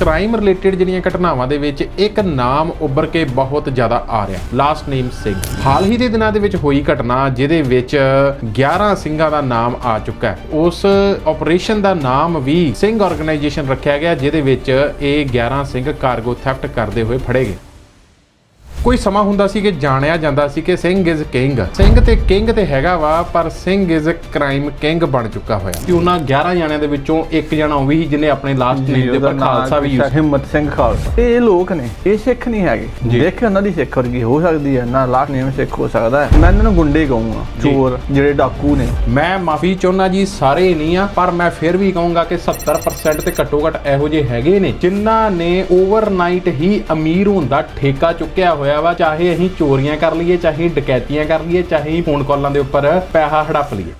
Crime related ਜਿਹੜੀਆਂ ਘਟਨਾਵਾਂ ਦੇ ਵਿੱਚ ਇੱਕ ਨਾਮ ਉੱਭਰ ਕੇ ਬਹੁਤ ਜ਼ਿਆਦਾ ਆ ਰਿਹਾ। ਲਾਸਟ ਨੇਮ ਸਿੰਘ ਹਾਲ ਹੀ ਦੇ ਦਿਨਾਂ ਦੇ ਵਿੱਚ ਹੋਈ ਘਟਨਾ ਜਿਹਦੇ ਵਿੱਚ 11 ਸਿੰਘਾਂ ਦਾ ਨਾਮ ਆ ਚੁੱਕਾ ਹੈ। ਉਸ ਆਪਰੇਸ਼ਨ ਦਾ ਨਾਮ ਵੀ ਸਿੰਘ ਆਰਗੇਨਾਈਜੇਸ਼ਨ ਰੱਖਿਆ ਗਿਆ, ਜਿਹਦੇ ਵਿੱਚ ਇਹ 11 ਸਿੰਘ ਕਾਰਗੋ ਥੈਫਟ ਕਰਦੇ ਹੋਏ ਫੜੇ ਗਏ। ਕੋਈ ਸਮਾਂ ਹੁੰਦਾ ਸੀ ਕਿ ਜਾਣਿਆ ਜਾਂਦਾ ਸੀ ਕਿ ਸਿੰਘ ਇਜ਼ ਕਿੰਗ ਸਿੰਘ ਤੇ ਕਿੰਗ ਤੇ ਹੈਗਾ ਵਾ ਪਰ ਸਿੰਘ ਇਜ਼ ਕ੍ਰਾਈਮ ਕਿੰਗ ਬਣ ਚੁੱਕਾ ਹੋਇਆ। ਕਿ ਉਹਨਾਂ 11 ਜਣਿਆਂ ਦੇ ਵਿੱਚੋਂ ਇੱਕ ਜਣਾ ਉਹ ਵੀ ਜਿਹਨੇ ਆਪਣੇ ਲਾਸਟ ਨੇਮ ਦੇ ਉੱਪਰ ਖਾਲਸਾ ਵੀ use ਹਿੰਮਤ ਸਿੰਘ ਖਾਲਸਾ। ਇਹ ਲੋਕ ਨੇ ਇਹ ਸਿੱਖ ਨਹੀਂ ਹੈਗੇ। ਦੇਖ ਉਹਨਾਂ ਦੀ ਸਿੱਖ ਵਰਗੀ ਹੋ ਸਕਦੀ ਹੈ ਨਾ ਲਾਖ ਨੇਮ ਸਿੱਖ ਹੋ ਸਕਦਾ ਹੈ। ਮੈਂ ਇਹਨਾਂ ਨੂੰ ਗੁੰਡੇ ਕਹੂੰਗਾ। ਚੋਰ ਜਿਹੜੇ ਡਾਕੂ ਨੇ। ਮੈਂ ਮਾਫੀ ਚਾਹੁੰਦਾ ਜੀ ਸਾਰੇ ਨਹੀਂ ਆ ਪਰ ਮੈਂ ਫਿਰ ਵੀ ਕਹੂੰਗਾ ਕਿ 70% ਤੇ ਘੱਟੋ ਘੱਟ ਇਹੋ ਜਿਹੇ ਹੈਗੇ ਨੇ ਜਿਨ੍ਹਾਂ ਨੇ ਓਵਰਨਾਈਟ ਹੀ ਅਮੀਰ ਹੋਣ ਦਾ ਠੇਕਾ ਚੁੱਕਿਆ ਹੋਇਆ। ਵਾ, ਚਾਹੇ ਅਸੀਂ ਚੋਰੀਆਂ ਕਰ ਲਈਏ, ਚਾਹੇ ਡਕੈਤੀਆਂ ਕਰ ਲਈਏ, ਚਾਹੇ ਫੋਨ ਕਾਲਾਂ ਦੇ ਉੱਪਰ ਪੈਸਾ ਹੜੱਪ ਲਈਏ।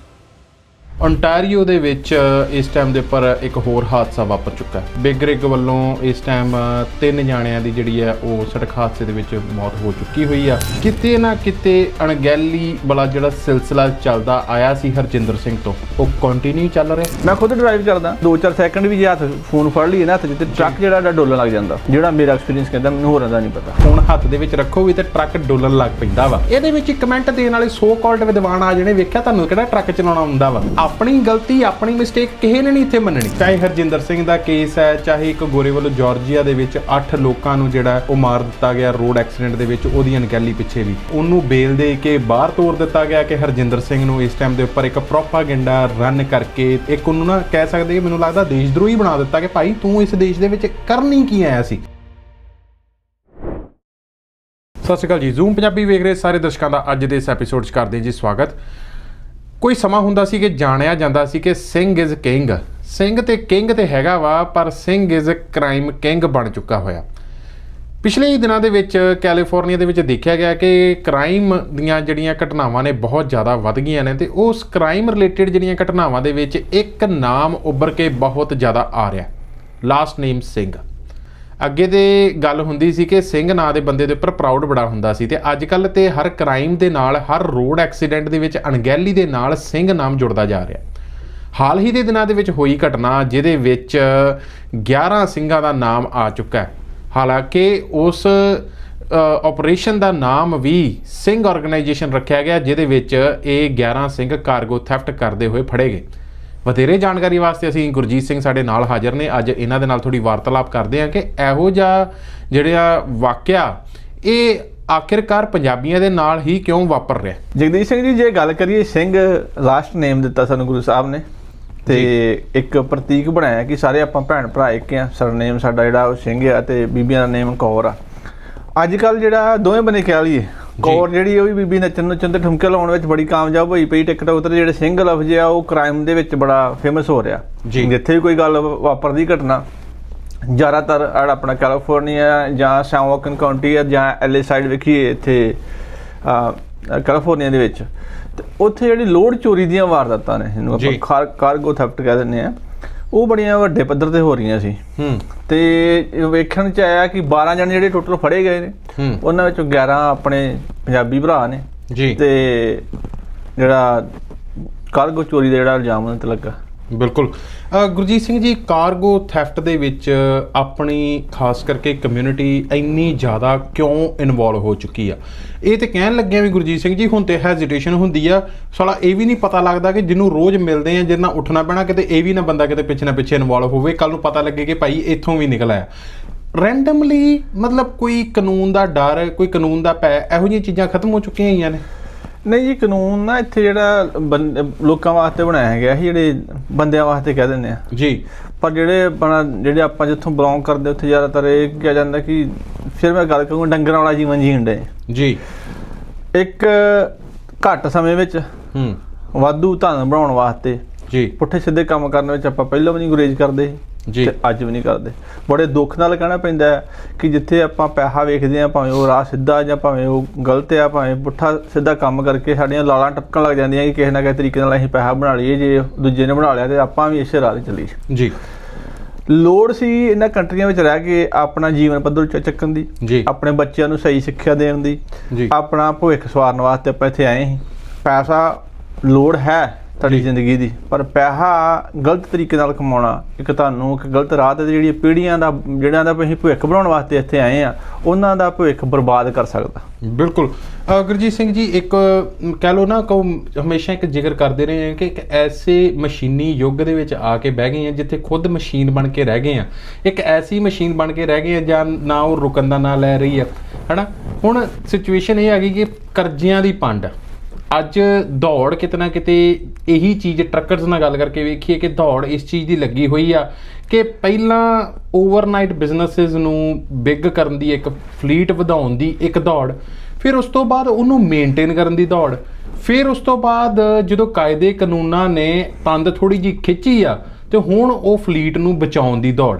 ਓਨਟਾਰੀਓ ਦੇ ਵਿੱਚ ਇਸ ਟਾਈਮ ਦੇ ਉੱਪਰ ਇੱਕ ਹੋਰ ਹਾਦਸਾ ਵਾਪਰ ਚੁੱਕਾ ਹੈ। ਬਿਗ ਰਿਗ ਵੱਲੋਂ ਇਸ ਟਾਈਮ ਤਿੰਨ ਜਾਣਿਆਂ ਦੀ ਜਿਹੜੀ ਹੈ ਉਹ ਸੜਕ ਹਾਦਸੇ ਦੇ ਵਿੱਚ ਮੌਤ ਹੋ ਚੁੱਕੀ ਹੋਈ ਆ। ਕਿਤੇ ਨਾ ਕਿਤੇ ਅਣਗਹਿਲੀ ਵਾਲਾ ਜਿਹੜਾ ਸਿਲਸਿਲਾ ਚੱਲਦਾ ਆਇਆ ਸੀ ਹਰਜਿੰਦਰ ਸਿੰਘ ਤੋਂ ਉਹ ਕੰਟੀਨਿਊ ਚੱਲ ਰਿਹਾ ਮੈਂ ਖੁਦ ਡਰਾਈਵ ਕਰਦਾ 2-4 ਸੈਕਿੰਡ ਵੀ ਜੇ ਹੱਥ ਫੋਨ ਫੜ ਲਈਏ ਨਾ ਹੱਥ 'ਚ ਤੇ ਟਰੱਕ ਜਿਹੜਾ ਡੋਲਣ ਲੱਗ ਜਾਂਦਾ। ਜਿਹੜਾ ਮੇਰਾ ਐਕਸਪੀਰੀਅੰਸ ਕਹਿੰਦਾ ਮੈਨੂੰ ਹੋਰਾਂ ਦਾ ਨਹੀਂ ਪਤਾ। ਫੋਨ ਹੱਥ ਦੇ ਵਿੱਚ ਰੱਖੋ ਵੀ ਤੇ ਟਰੱਕ ਡੋਲਣ ਲੱਗ ਪੈਂਦਾ ਵਾ। ਇਹਦੇ ਵਿੱਚ ਕਮੈਂਟ ਦੇਣ ਵਾਲੇ ਸੋ ਕਾਲਡ ਵਿਦਵਾਨ ਆ ਜਿਹੜੇ ਵੇਖਿਆ ਤੁਹਾਨੂੰ ਕਿਹੜਾ ਟਰੱਕ ਚਲਾਉਣਾ ਹੁੰਦਾ ਵਾ? ਆਪਣੀ ਗਲਤੀ ਆਪਣੀ ਮਿਸਟੇਕ ਕਿਸੇ ਨੇ ਨਹੀਂ ਇੱਥੇ ਮੰਨਣੀ। ਚਾਹੇ ਹਰਜਿੰਦਰ ਸਿੰਘ ਦਾ ਕੇਸ ਹੈ ਚਾਹੇ ਇੱਕ ਗੋਰੇ ਵੱਲੋਂ ਜਾਰਜੀਆ ਦੇ ਵਿੱਚ 8 ਲੋਕਾਂ ਨੂੰ ਜਿਹੜਾ ਉਹ ਮਾਰ ਦਿੱਤਾ ਗਿਆ ਰੋਡ ਐਕਸੀਡੈਂਟ ਦੇ ਵਿੱਚ ਉਹਦੀ ਅਣਗਹਿਲੀ ਪਿੱਛੇ ਵੀ। ਉਹਨੂੰ ਬੇਲ ਦੇ ਕੇ ਬਾਹਰ ਤੋਰ ਦਿੱਤਾ ਗਿਆ ਕਿ ਹਰਜਿੰਦਰ ਸਿੰਘ ਨੂੰ ਇਸ ਟਾਈਮ ਦੇ ਉੱਪਰ ਇੱਕ ਪ੍ਰੋਪਾਗੈਂਡਾ ਰਨ ਕਰਕੇ ਇੱਕ ਉਹਨੂੰ ਨਾ ਕਹਿ ਸਕਦੇ ਮੈਨੂੰ ਲੱਗਦਾ ਦੇਸ਼ਦਰੋਹੀ ਬਣਾ ਦਿੱਤਾ ਕਿ ਭਾਈ ਤੂੰ ਇਸ ਦੇਸ਼ ਦੇ ਵਿੱਚ ਕਰਨੀ ਕੀ ਆਇਆ ਸੀ। ਸਤਿ ਸ਼੍ਰੀ ਅਕਾਲ ਜੀ। ਜ਼ੂਮ ਪੰਜਾਬੀ ਵੇਖ ਰਹੇ ਸਾਰੇ ਦਰਸ਼ਕਾਂ ਦਾ ਅੱਜ ਦੇ ਇਸ ਐਪੀਸੋਡ 'ਚ ਕਰਦੇ ਹਾਂ ਜੀ ਸਵਾਗਤ। ਕੋਈ ਸਮਾਂ ਹੁੰਦਾ ਸੀ ਕਿ ਜਾਣਿਆ ਜਾਂਦਾ ਸੀ ਕਿ ਸਿੰਘ ਇਜ਼ ਕਿੰਗ ਸਿੰਘ ਤੇ ਕਿੰਗ ਤੇ ਹੈਗਾ ਵਾ, ਪਰ ਸਿੰਘ ਇਜ਼ ਕ੍ਰਾਈਮ ਕਿੰਗ ਬਣ ਚੁੱਕਾ ਹੋਇਆ। ਪਿਛਲੇ ਹੀ ਦਿਨਾਂ ਦੇ ਵਿੱਚ ਕੈਲੀਫੋਰਨੀਆ ਦੇ ਵਿੱਚ ਦੇਖਿਆ ਗਿਆ ਕਿ ਕ੍ਰਾਈਮ ਦੀਆਂ ਜਿਹੜੀਆਂ ਘਟਨਾਵਾਂ ਨੇ ਬਹੁਤ ਜ਼ਿਆਦਾ ਵੱਧ ਗਈਆਂ ਨੇ ਤੇ ਉਸ ਕ੍ਰਾਈਮ ਰਿਲੇਟਡ ਜਿਹੜੀਆਂ ਘਟਨਾਵਾਂ ਦੇ ਵਿੱਚ ਇੱਕ ਨਾਮ ਉੱਭਰ ਕੇ ਬਹੁਤ ਜ਼ਿਆਦਾ ਆ ਰਿਹਾ। Last name Singh. ਅੱਗੇ ਤੇ ਗੱਲ ਹੁੰਦੀ ਸੀ ਕਿ ਸਿੰਘ ਨਾਂ ਦੇ ਬੰਦੇ ਦੇ ਉੱਪਰ ਪ੍ਰਾਊਡ ਬੜਾ ਹੁੰਦਾ ਸੀ ਤੇ ਅੱਜ ਕੱਲ ਤੇ ਹਰ ਕ੍ਰਾਈਮ ਦੇ ਨਾਲ, ਹਰ ਰੋਡ ਐਕਸੀਡੈਂਟ ਦੇ ਵਿੱਚ ਅਣਗਹਿਲੀ ਦੇ ਨਾਲ ਸਿੰਘ ਨਾਮ ਜੁੜਦਾ ਜਾ ਰਿਹਾ। ਹਾਲ ਹੀ ਦੇ ਦਿਨਾਂ ਦੇ ਵਿੱਚ ਹੋਈ ਘਟਨਾ ਜਿਹਦੇ ਵਿੱਚ 11 ਸਿੰਘਾਂ ਦਾ ਨਾਮ ਆ ਚੁੱਕਾ ਹੈ। ਹਾਲਾਂਕਿ ਉਸ ਆਪਰੇਸ਼ਨ ਦਾ ਨਾਮ ਵੀ ਸਿੰਘ ਆਰਗੇਨਾਈਜੇਸ਼ਨ ਰੱਖਿਆ ਗਿਆ, ਜਿਹਦੇ ਵਿੱਚ ਇਹ 11 ਸਿੰਘ ਕਾਰਗੋ ਥੈਫਟ ਕਰਦੇ ਹੋਏ ਫੜੇ ਗਏ। ਵਧੇਰੇ ਜਾਣਕਾਰੀ ਵਾਸਤੇ ਅਸੀਂ ਗੁਰਜੀਤ ਸਿੰਘ ਸਾਡੇ ਨਾਲ ਹਾਜ਼ਰ ਨੇ। ਅੱਜ ਇਹਨਾਂ ਦੇ ਨਾਲ ਥੋੜੀ ਵਾਰਤਾਲਾਪ ਕਰਦੇ ਹਾਂ ਕਿ ਇਹੋ ਜਿਹਾ ਜਿਹੜਾ ਵਾਕਿਆ ਇਹ ਆਖਿਰਕਾਰ ਪੰਜਾਬੀਆਂ ਦੇ ਨਾਲ ਹੀ ਕਿਉਂ ਵਾਪਰ ਰਿਹਾ? ਜਗਦੀਸ਼ ਸਿੰਘ ਜੀ ਜੇ ਗੱਲ ਕਰੀਏ ਸਿੰਘ ਲਾਸਟ ਨੇਮ ਦਿੱਤਾ ਸਾਨੂੰ ਗੁਰੂ ਸਾਹਿਬ ਨੇ ਤੇ ਇੱਕ ਪ੍ਰਤੀਕ ਬਣਾਇਆ ਕਿ ਸਾਰੇ ਆਪਾਂ ਭੈਣ ਭਰਾ ਇੱਕ ਆ ਸਰਨੇਮ ਸਾਡਾ ਜਿਹੜਾ ਉਹ ਸਿੰਘ ਆ ਤੇ ਬੀਬੀਆਂ ਦਾ ਨੇਮ ਕੌਰ ਆ। ਅੱਜ ਕੱਲ ਜਿਹੜਾ ਦੋਵੇਂ ਬਨੇ ਕਹਿ ਲਈਏ ਕੌਰ ਜਿਹੜੀ ਉਹ ਵੀ ਬੀਬੀ ਨੱਚਣ ਨੱਚਣ ਤੇ ਠੁਮਕੇ ਲਾਉਣ ਵਿੱਚ ਬੜੀ ਕਾਮਯਾਬ ਹੋਈ ਪਈ ਟਿਕਟੌਕ ਤੇ ਜਿਹੜੇ ਸਿੰਘ ਲਫ਼ਜ਼ ਆ ਉਹ ਕ੍ਰਾਈਮ ਦੇ ਵਿੱਚ ਬੜਾ ਫੇਮਸ ਹੋ ਰਿਹਾ। ਜਿੱਥੇ ਵੀ ਕੋਈ ਗੱਲ ਵਾਪਰਦੀ ਘਟਨਾ ਜ਼ਿਆਦਾਤਰ ਆਪਣਾ ਕੈਲੀਫੋਰਨੀਆ ਜਾਂ ਸੈਮਵਕਨ ਕਾਉਂਟੀ ਜਾਂ ਐਲਏ ਸਾਈਡ ਵੇਖੀਏ ਇੱਥੇ ਕੈਲੀਫੋਰਨੀਆ ਦੇ ਵਿੱਚ ਉੱਥੇ ਜਿਹੜੀ ਲੋਡ ਚੋਰੀ ਦੀਆਂ ਵਾਰਦਾਤਾਂ ਨੇ ਜਿਹਨੂੰ ਜੀ। ਆਪਾਂ ਕਾਰ- ਕਾਰਗੋ ਥੈਫਟ ਕਹਿ ਦਿੰਦੇ ਆ ਉਹ ਬੜੀਆਂ ਵੱਡੇ ਪੱਧਰ ਤੇ ਹੋ ਰਹੀਆਂ ਸੀ। ਹੂੰ। ਤੇ ਵੇਖਣ ਚ ਆਇਆ ਕਿ 12 ਜਣੇ ਜਿਹੜੇ ਟੋਟਲ ਫੜੇ ਗਏ ਨੇ ਉਹਨਾਂ ਵਿੱਚੋਂ 11 ਆਪਣੇ ਪੰਜਾਬੀ ਭਰਾ ਨੇ। ਜੀ। ਤੇ ਜਿਹੜਾ ਕਾਰਗੋ ਚੋਰੀ ਦਾ ਜਿਹੜਾ ਇਲਜ਼ਾਮ ਉਹਨਾਂ ਤੇ ਲੱਗਾ। ਬਿਲਕੁਲ। ਗੁਰਜੀਤ ਸਿੰਘ ਜੀ ਕਾਰਗੋ ਥੈਫਟ ਦੇ ਵਿੱਚ ਆਪਣੀ ਖਾਸ ਕਰਕੇ ਕਮਿਊਨਿਟੀ ਇੰਨੀ ਜ਼ਿਆਦਾ ਕਿਉਂ ਇਨਵੋਲਵ ਹੋ ਚੁੱਕੀ ਆ? ਇਹ ਤੇ ਕਹਿਣ ਲੱਗਿਆ ਵੀ ਗੁਰਜੀਤ ਸਿੰਘ ਜੀ ਹੁਣ ਤੇ ਹੈਜ਼ਿਟੇਸ਼ਨ ਹੁੰਦੀ ਆ। ਸਾਲਾ ਇਹ ਵੀ ਨਹੀਂ ਪਤਾ ਲੱਗਦਾ ਕਿ ਜਿਹਨੂੰ ਰੋਜ਼ ਮਿਲਦੇ ਆ ਜਿਹਨਾਂ ਉੱਠਣਾ ਪੈਣਾ ਕਿਤੇ ਇਹ ਵੀ ਨਾ ਬੰਦਾ ਕਿਤੇ ਪਿੱਛੇ ਨਾ ਪਿੱਛੇ ਇਨਵੋਲਵ ਹੋਵੇ। ਕੱਲ ਨੂੰ ਪਤਾ ਲੱਗੇ ਕਿ ਭਾਈ ਇੱਥੋਂ ਵੀ ਨਿਕਲ ਆਇਆ ਰੈਂਡਮਲੀ ਮਤਲਬ ਕੋਈ ਕਾਨੂੰਨ ਦਾ ਡਰ ਕੋਈ ਕਾਨੂੰਨ ਦਾ ਪੈ ਇਹੋ ਜਿਹੀਆਂ ਚੀਜ਼ਾਂ ਖਤਮ ਹੋ ਚੁੱਕੀਆਂ ਹੋਈਆਂ ਨੇ। ਨਹੀਂ ਜੀ ਕਾਨੂੰਨ ਨਾ ਇੱਥੇ ਜਿਹੜਾ ਲੋਕਾਂ ਵਾਸਤੇ ਬਣਾਇਆ ਗਿਆ ਸੀ ਜਿਹੜੇ ਬੰਦਿਆਂ ਵਾਸਤੇ ਕਹਿ ਦਿੰਦੇ ਆ। ਜੀ। ਪਰ ਜਿਹੜੇ ਆਪਣਾ ਜਿਹੜੇ ਆਪਾਂ ਜਿੱਥੋਂ ਬਿਲੋਂਗ ਕਰਦੇ ਉੱਥੇ ਜ਼ਿਆਦਾਤਰ ਇਹ ਕਿਹਾ ਜਾਂਦਾ ਕਿ ਫਿਰ ਮੈਂ ਗੱਲ ਕਰੂੰਗਾ ਡੰਗਰਾਂ ਵਾਲਾ ਜੀਵਨ ਜੀਣ ਦੇ ਜੀ। ਇੱਕ ਘੱਟ ਸਮੇਂ ਵਿੱਚ ਹੂੰ। ਵਾਧੂ ਧਨ ਬਣਾਉਣ ਵਾਸਤੇ ਜੀ। ਪੁੱਠੇ ਸਿੱਧੇ ਕੰਮ ਕਰਨ ਵਿੱਚ ਆਪਾਂ ਪਹਿਲਾਂ ਵੀ ਨਹੀਂ ਗੁਰੇਜ਼ ਕਰਦੇ ਜੀ। ਤੇ ਅੱਜ ਵੀ ਨਹੀਂ ਕਰਦੇ। ਬੜੇ ਦੁੱਖ ਨਾਲ ਕਹਿਣਾ ਪੈਂਦਾ ਕਿ ਜਿੱਥੇ ਆਪਾਂ ਪੈਸਾ ਵੇਖਦੇ ਆ ਭਾਵੇਂ ਉਹ ਰਾਹ ਸਿੱਧਾ ਜਾਂ ਭਾਵੇਂ ਉਹ ਗਲਤ ਆ ਭਾਵੇਂ ਪੁੱਠਾ ਸਿੱਧਾ ਕੰਮ ਕਰਕੇ ਸਾਡੀਆਂ ਲਾਲਾਂ ਟਪਕਣ ਲੱਗ ਜਾਂਦੀਆਂ ਕਿ ਕਿਸੇ ਨਾ ਕਿਸੇ ਤਰੀਕੇ ਨਾਲ ਅਸੀਂ ਪੈਸਾ ਬਣਾ ਲਈਏ ਜੇ ਦੂਜੇ ਨੇ ਬਣਾ ਲਿਆ ਤੇ ਆਪਾਂ ਵੀ ਇਸੇ ਰਾਹ ਤੇ ਚੱਲੀਏ। ਜੀ। ਲੋੜ ਸੀ ਇਹਨਾਂ ਕੰਟਰੀਆਂ ਵਿੱਚ ਰਹਿ ਕੇ ਆਪਣਾ ਜੀਵਨ ਪੱਧਰ ਉੱਚਾ ਚੱਕਣ ਦੀ ਆਪਣੇ ਬੱਚਿਆਂ ਨੂੰ ਸਹੀ ਸਿੱਖਿਆ ਦੇਣ ਦੀ ਆਪਣਾ ਭਵਿੱਖ ਸਵਾਰਨ ਵਾਸਤੇ ਆਪਾਂ ਇੱਥੇ ਆਏ ਸੀ। ਪੈਸਾ ਲੋੜ ਹੈ। ਤੁਹਾਡੀ। ਜ਼ਿੰਦਗੀ ਦੀ। ਪਰ ਪੈਸਾ ਗਲਤ ਤਰੀਕੇ ਨਾਲ ਕਮਾਉਣਾ ਇੱਕ ਤੁਹਾਨੂੰ ਇੱਕ ਗਲਤ ਰਾਹ ਤੇ ਜਿਹੜੀ ਪੀੜ੍ਹੀਆਂ ਦਾ ਜਿਹੜਿਆਂ ਦਾ ਅਸੀਂ ਭਵਿੱਖ ਬਣਾਉਣ ਵਾਸਤੇ ਇੱਥੇ ਆਏ ਆ ਉਹਨਾਂ ਦਾ ਭਵਿੱਖ ਬਰਬਾਦ ਕਰ ਸਕਦਾ। ਬਿਲਕੁਲ। ਗੁਰਜੀਤ ਸਿੰਘ ਜੀ ਇੱਕ ਕਹਿ ਲਓ ਨਾ ਕੋ ਹਮੇਸ਼ਾ ਇੱਕ ਜ਼ਿਕਰ ਕਰਦੇ ਰਹੇ ਹਾਂ ਕਿ ਇੱਕ ਐਸੇ ਮਸ਼ੀਨੀ ਯੁੱਗ ਦੇ ਵਿੱਚ ਆ ਕੇ ਬਹਿ ਗਏ ਆ ਜਿੱਥੇ ਖੁਦ ਮਸ਼ੀਨ ਬਣ ਕੇ ਰਹਿ ਗਏ ਆ ਇੱਕ ਐਸੀ ਮਸ਼ੀਨ ਬਣ ਕੇ ਰਹਿ ਗਏ ਆ ਜਾਂ ਨਾ ਉਹ ਰੁਕਣ ਦਾ ਨਾਂ ਲੈ ਰਹੀ ਆ ਹਨਾ? ਹੁਣ ਸਿਚੁਏਸ਼ਨ ਇਹ ਆ ਗਈ ਕਿ ਕਰਜ਼ਿਆਂ ਦੀ ਪੰਡ। ਅੱਜ ਦੌੜ ਕਿਤੇ ਨਾ ਕਿਤੇ ਇਹੀ ਚੀਜ਼ ਟਰੱਕਰਸ ਨਾਲ ਗੱਲ ਕਰਕੇ ਵੇਖੀਏ ਕਿ ਦੌੜ ਇਸ ਚੀਜ਼ ਦੀ ਲੱਗੀ ਹੋਈ ਆ ਕਿ ਪਹਿਲਾਂ ਓਵਰਨਾਈਟ ਬਿਜ਼ਨੈਸਸ ਨੂੰ ਬਿਗ ਕਰਨ ਦੀ ਇੱਕ ਫਲੀਟ ਵਧਾਉਣ ਦੀ ਇੱਕ ਦੌੜ, ਫਿਰ ਉਸ ਤੋਂ ਬਾਅਦ ਉਹਨੂੰ ਮੇਨਟੇਨ ਕਰਨ ਦੀ ਦੌੜ, ਫਿਰ ਉਸ ਤੋਂ ਬਾਅਦ ਜਦੋਂ ਕਾਇਦੇ ਕਾਨੂੰਨਾਂ ਨੇ ਤੰਦ ਥੋੜੀ ਜੀ ਖਿੱਚੀ ਆ ਤੇ ਹੁਣ ਉਹ ਫਲੀਟ ਨੂੰ ਬਚਾਉਣ ਦੀ ਦੌੜ।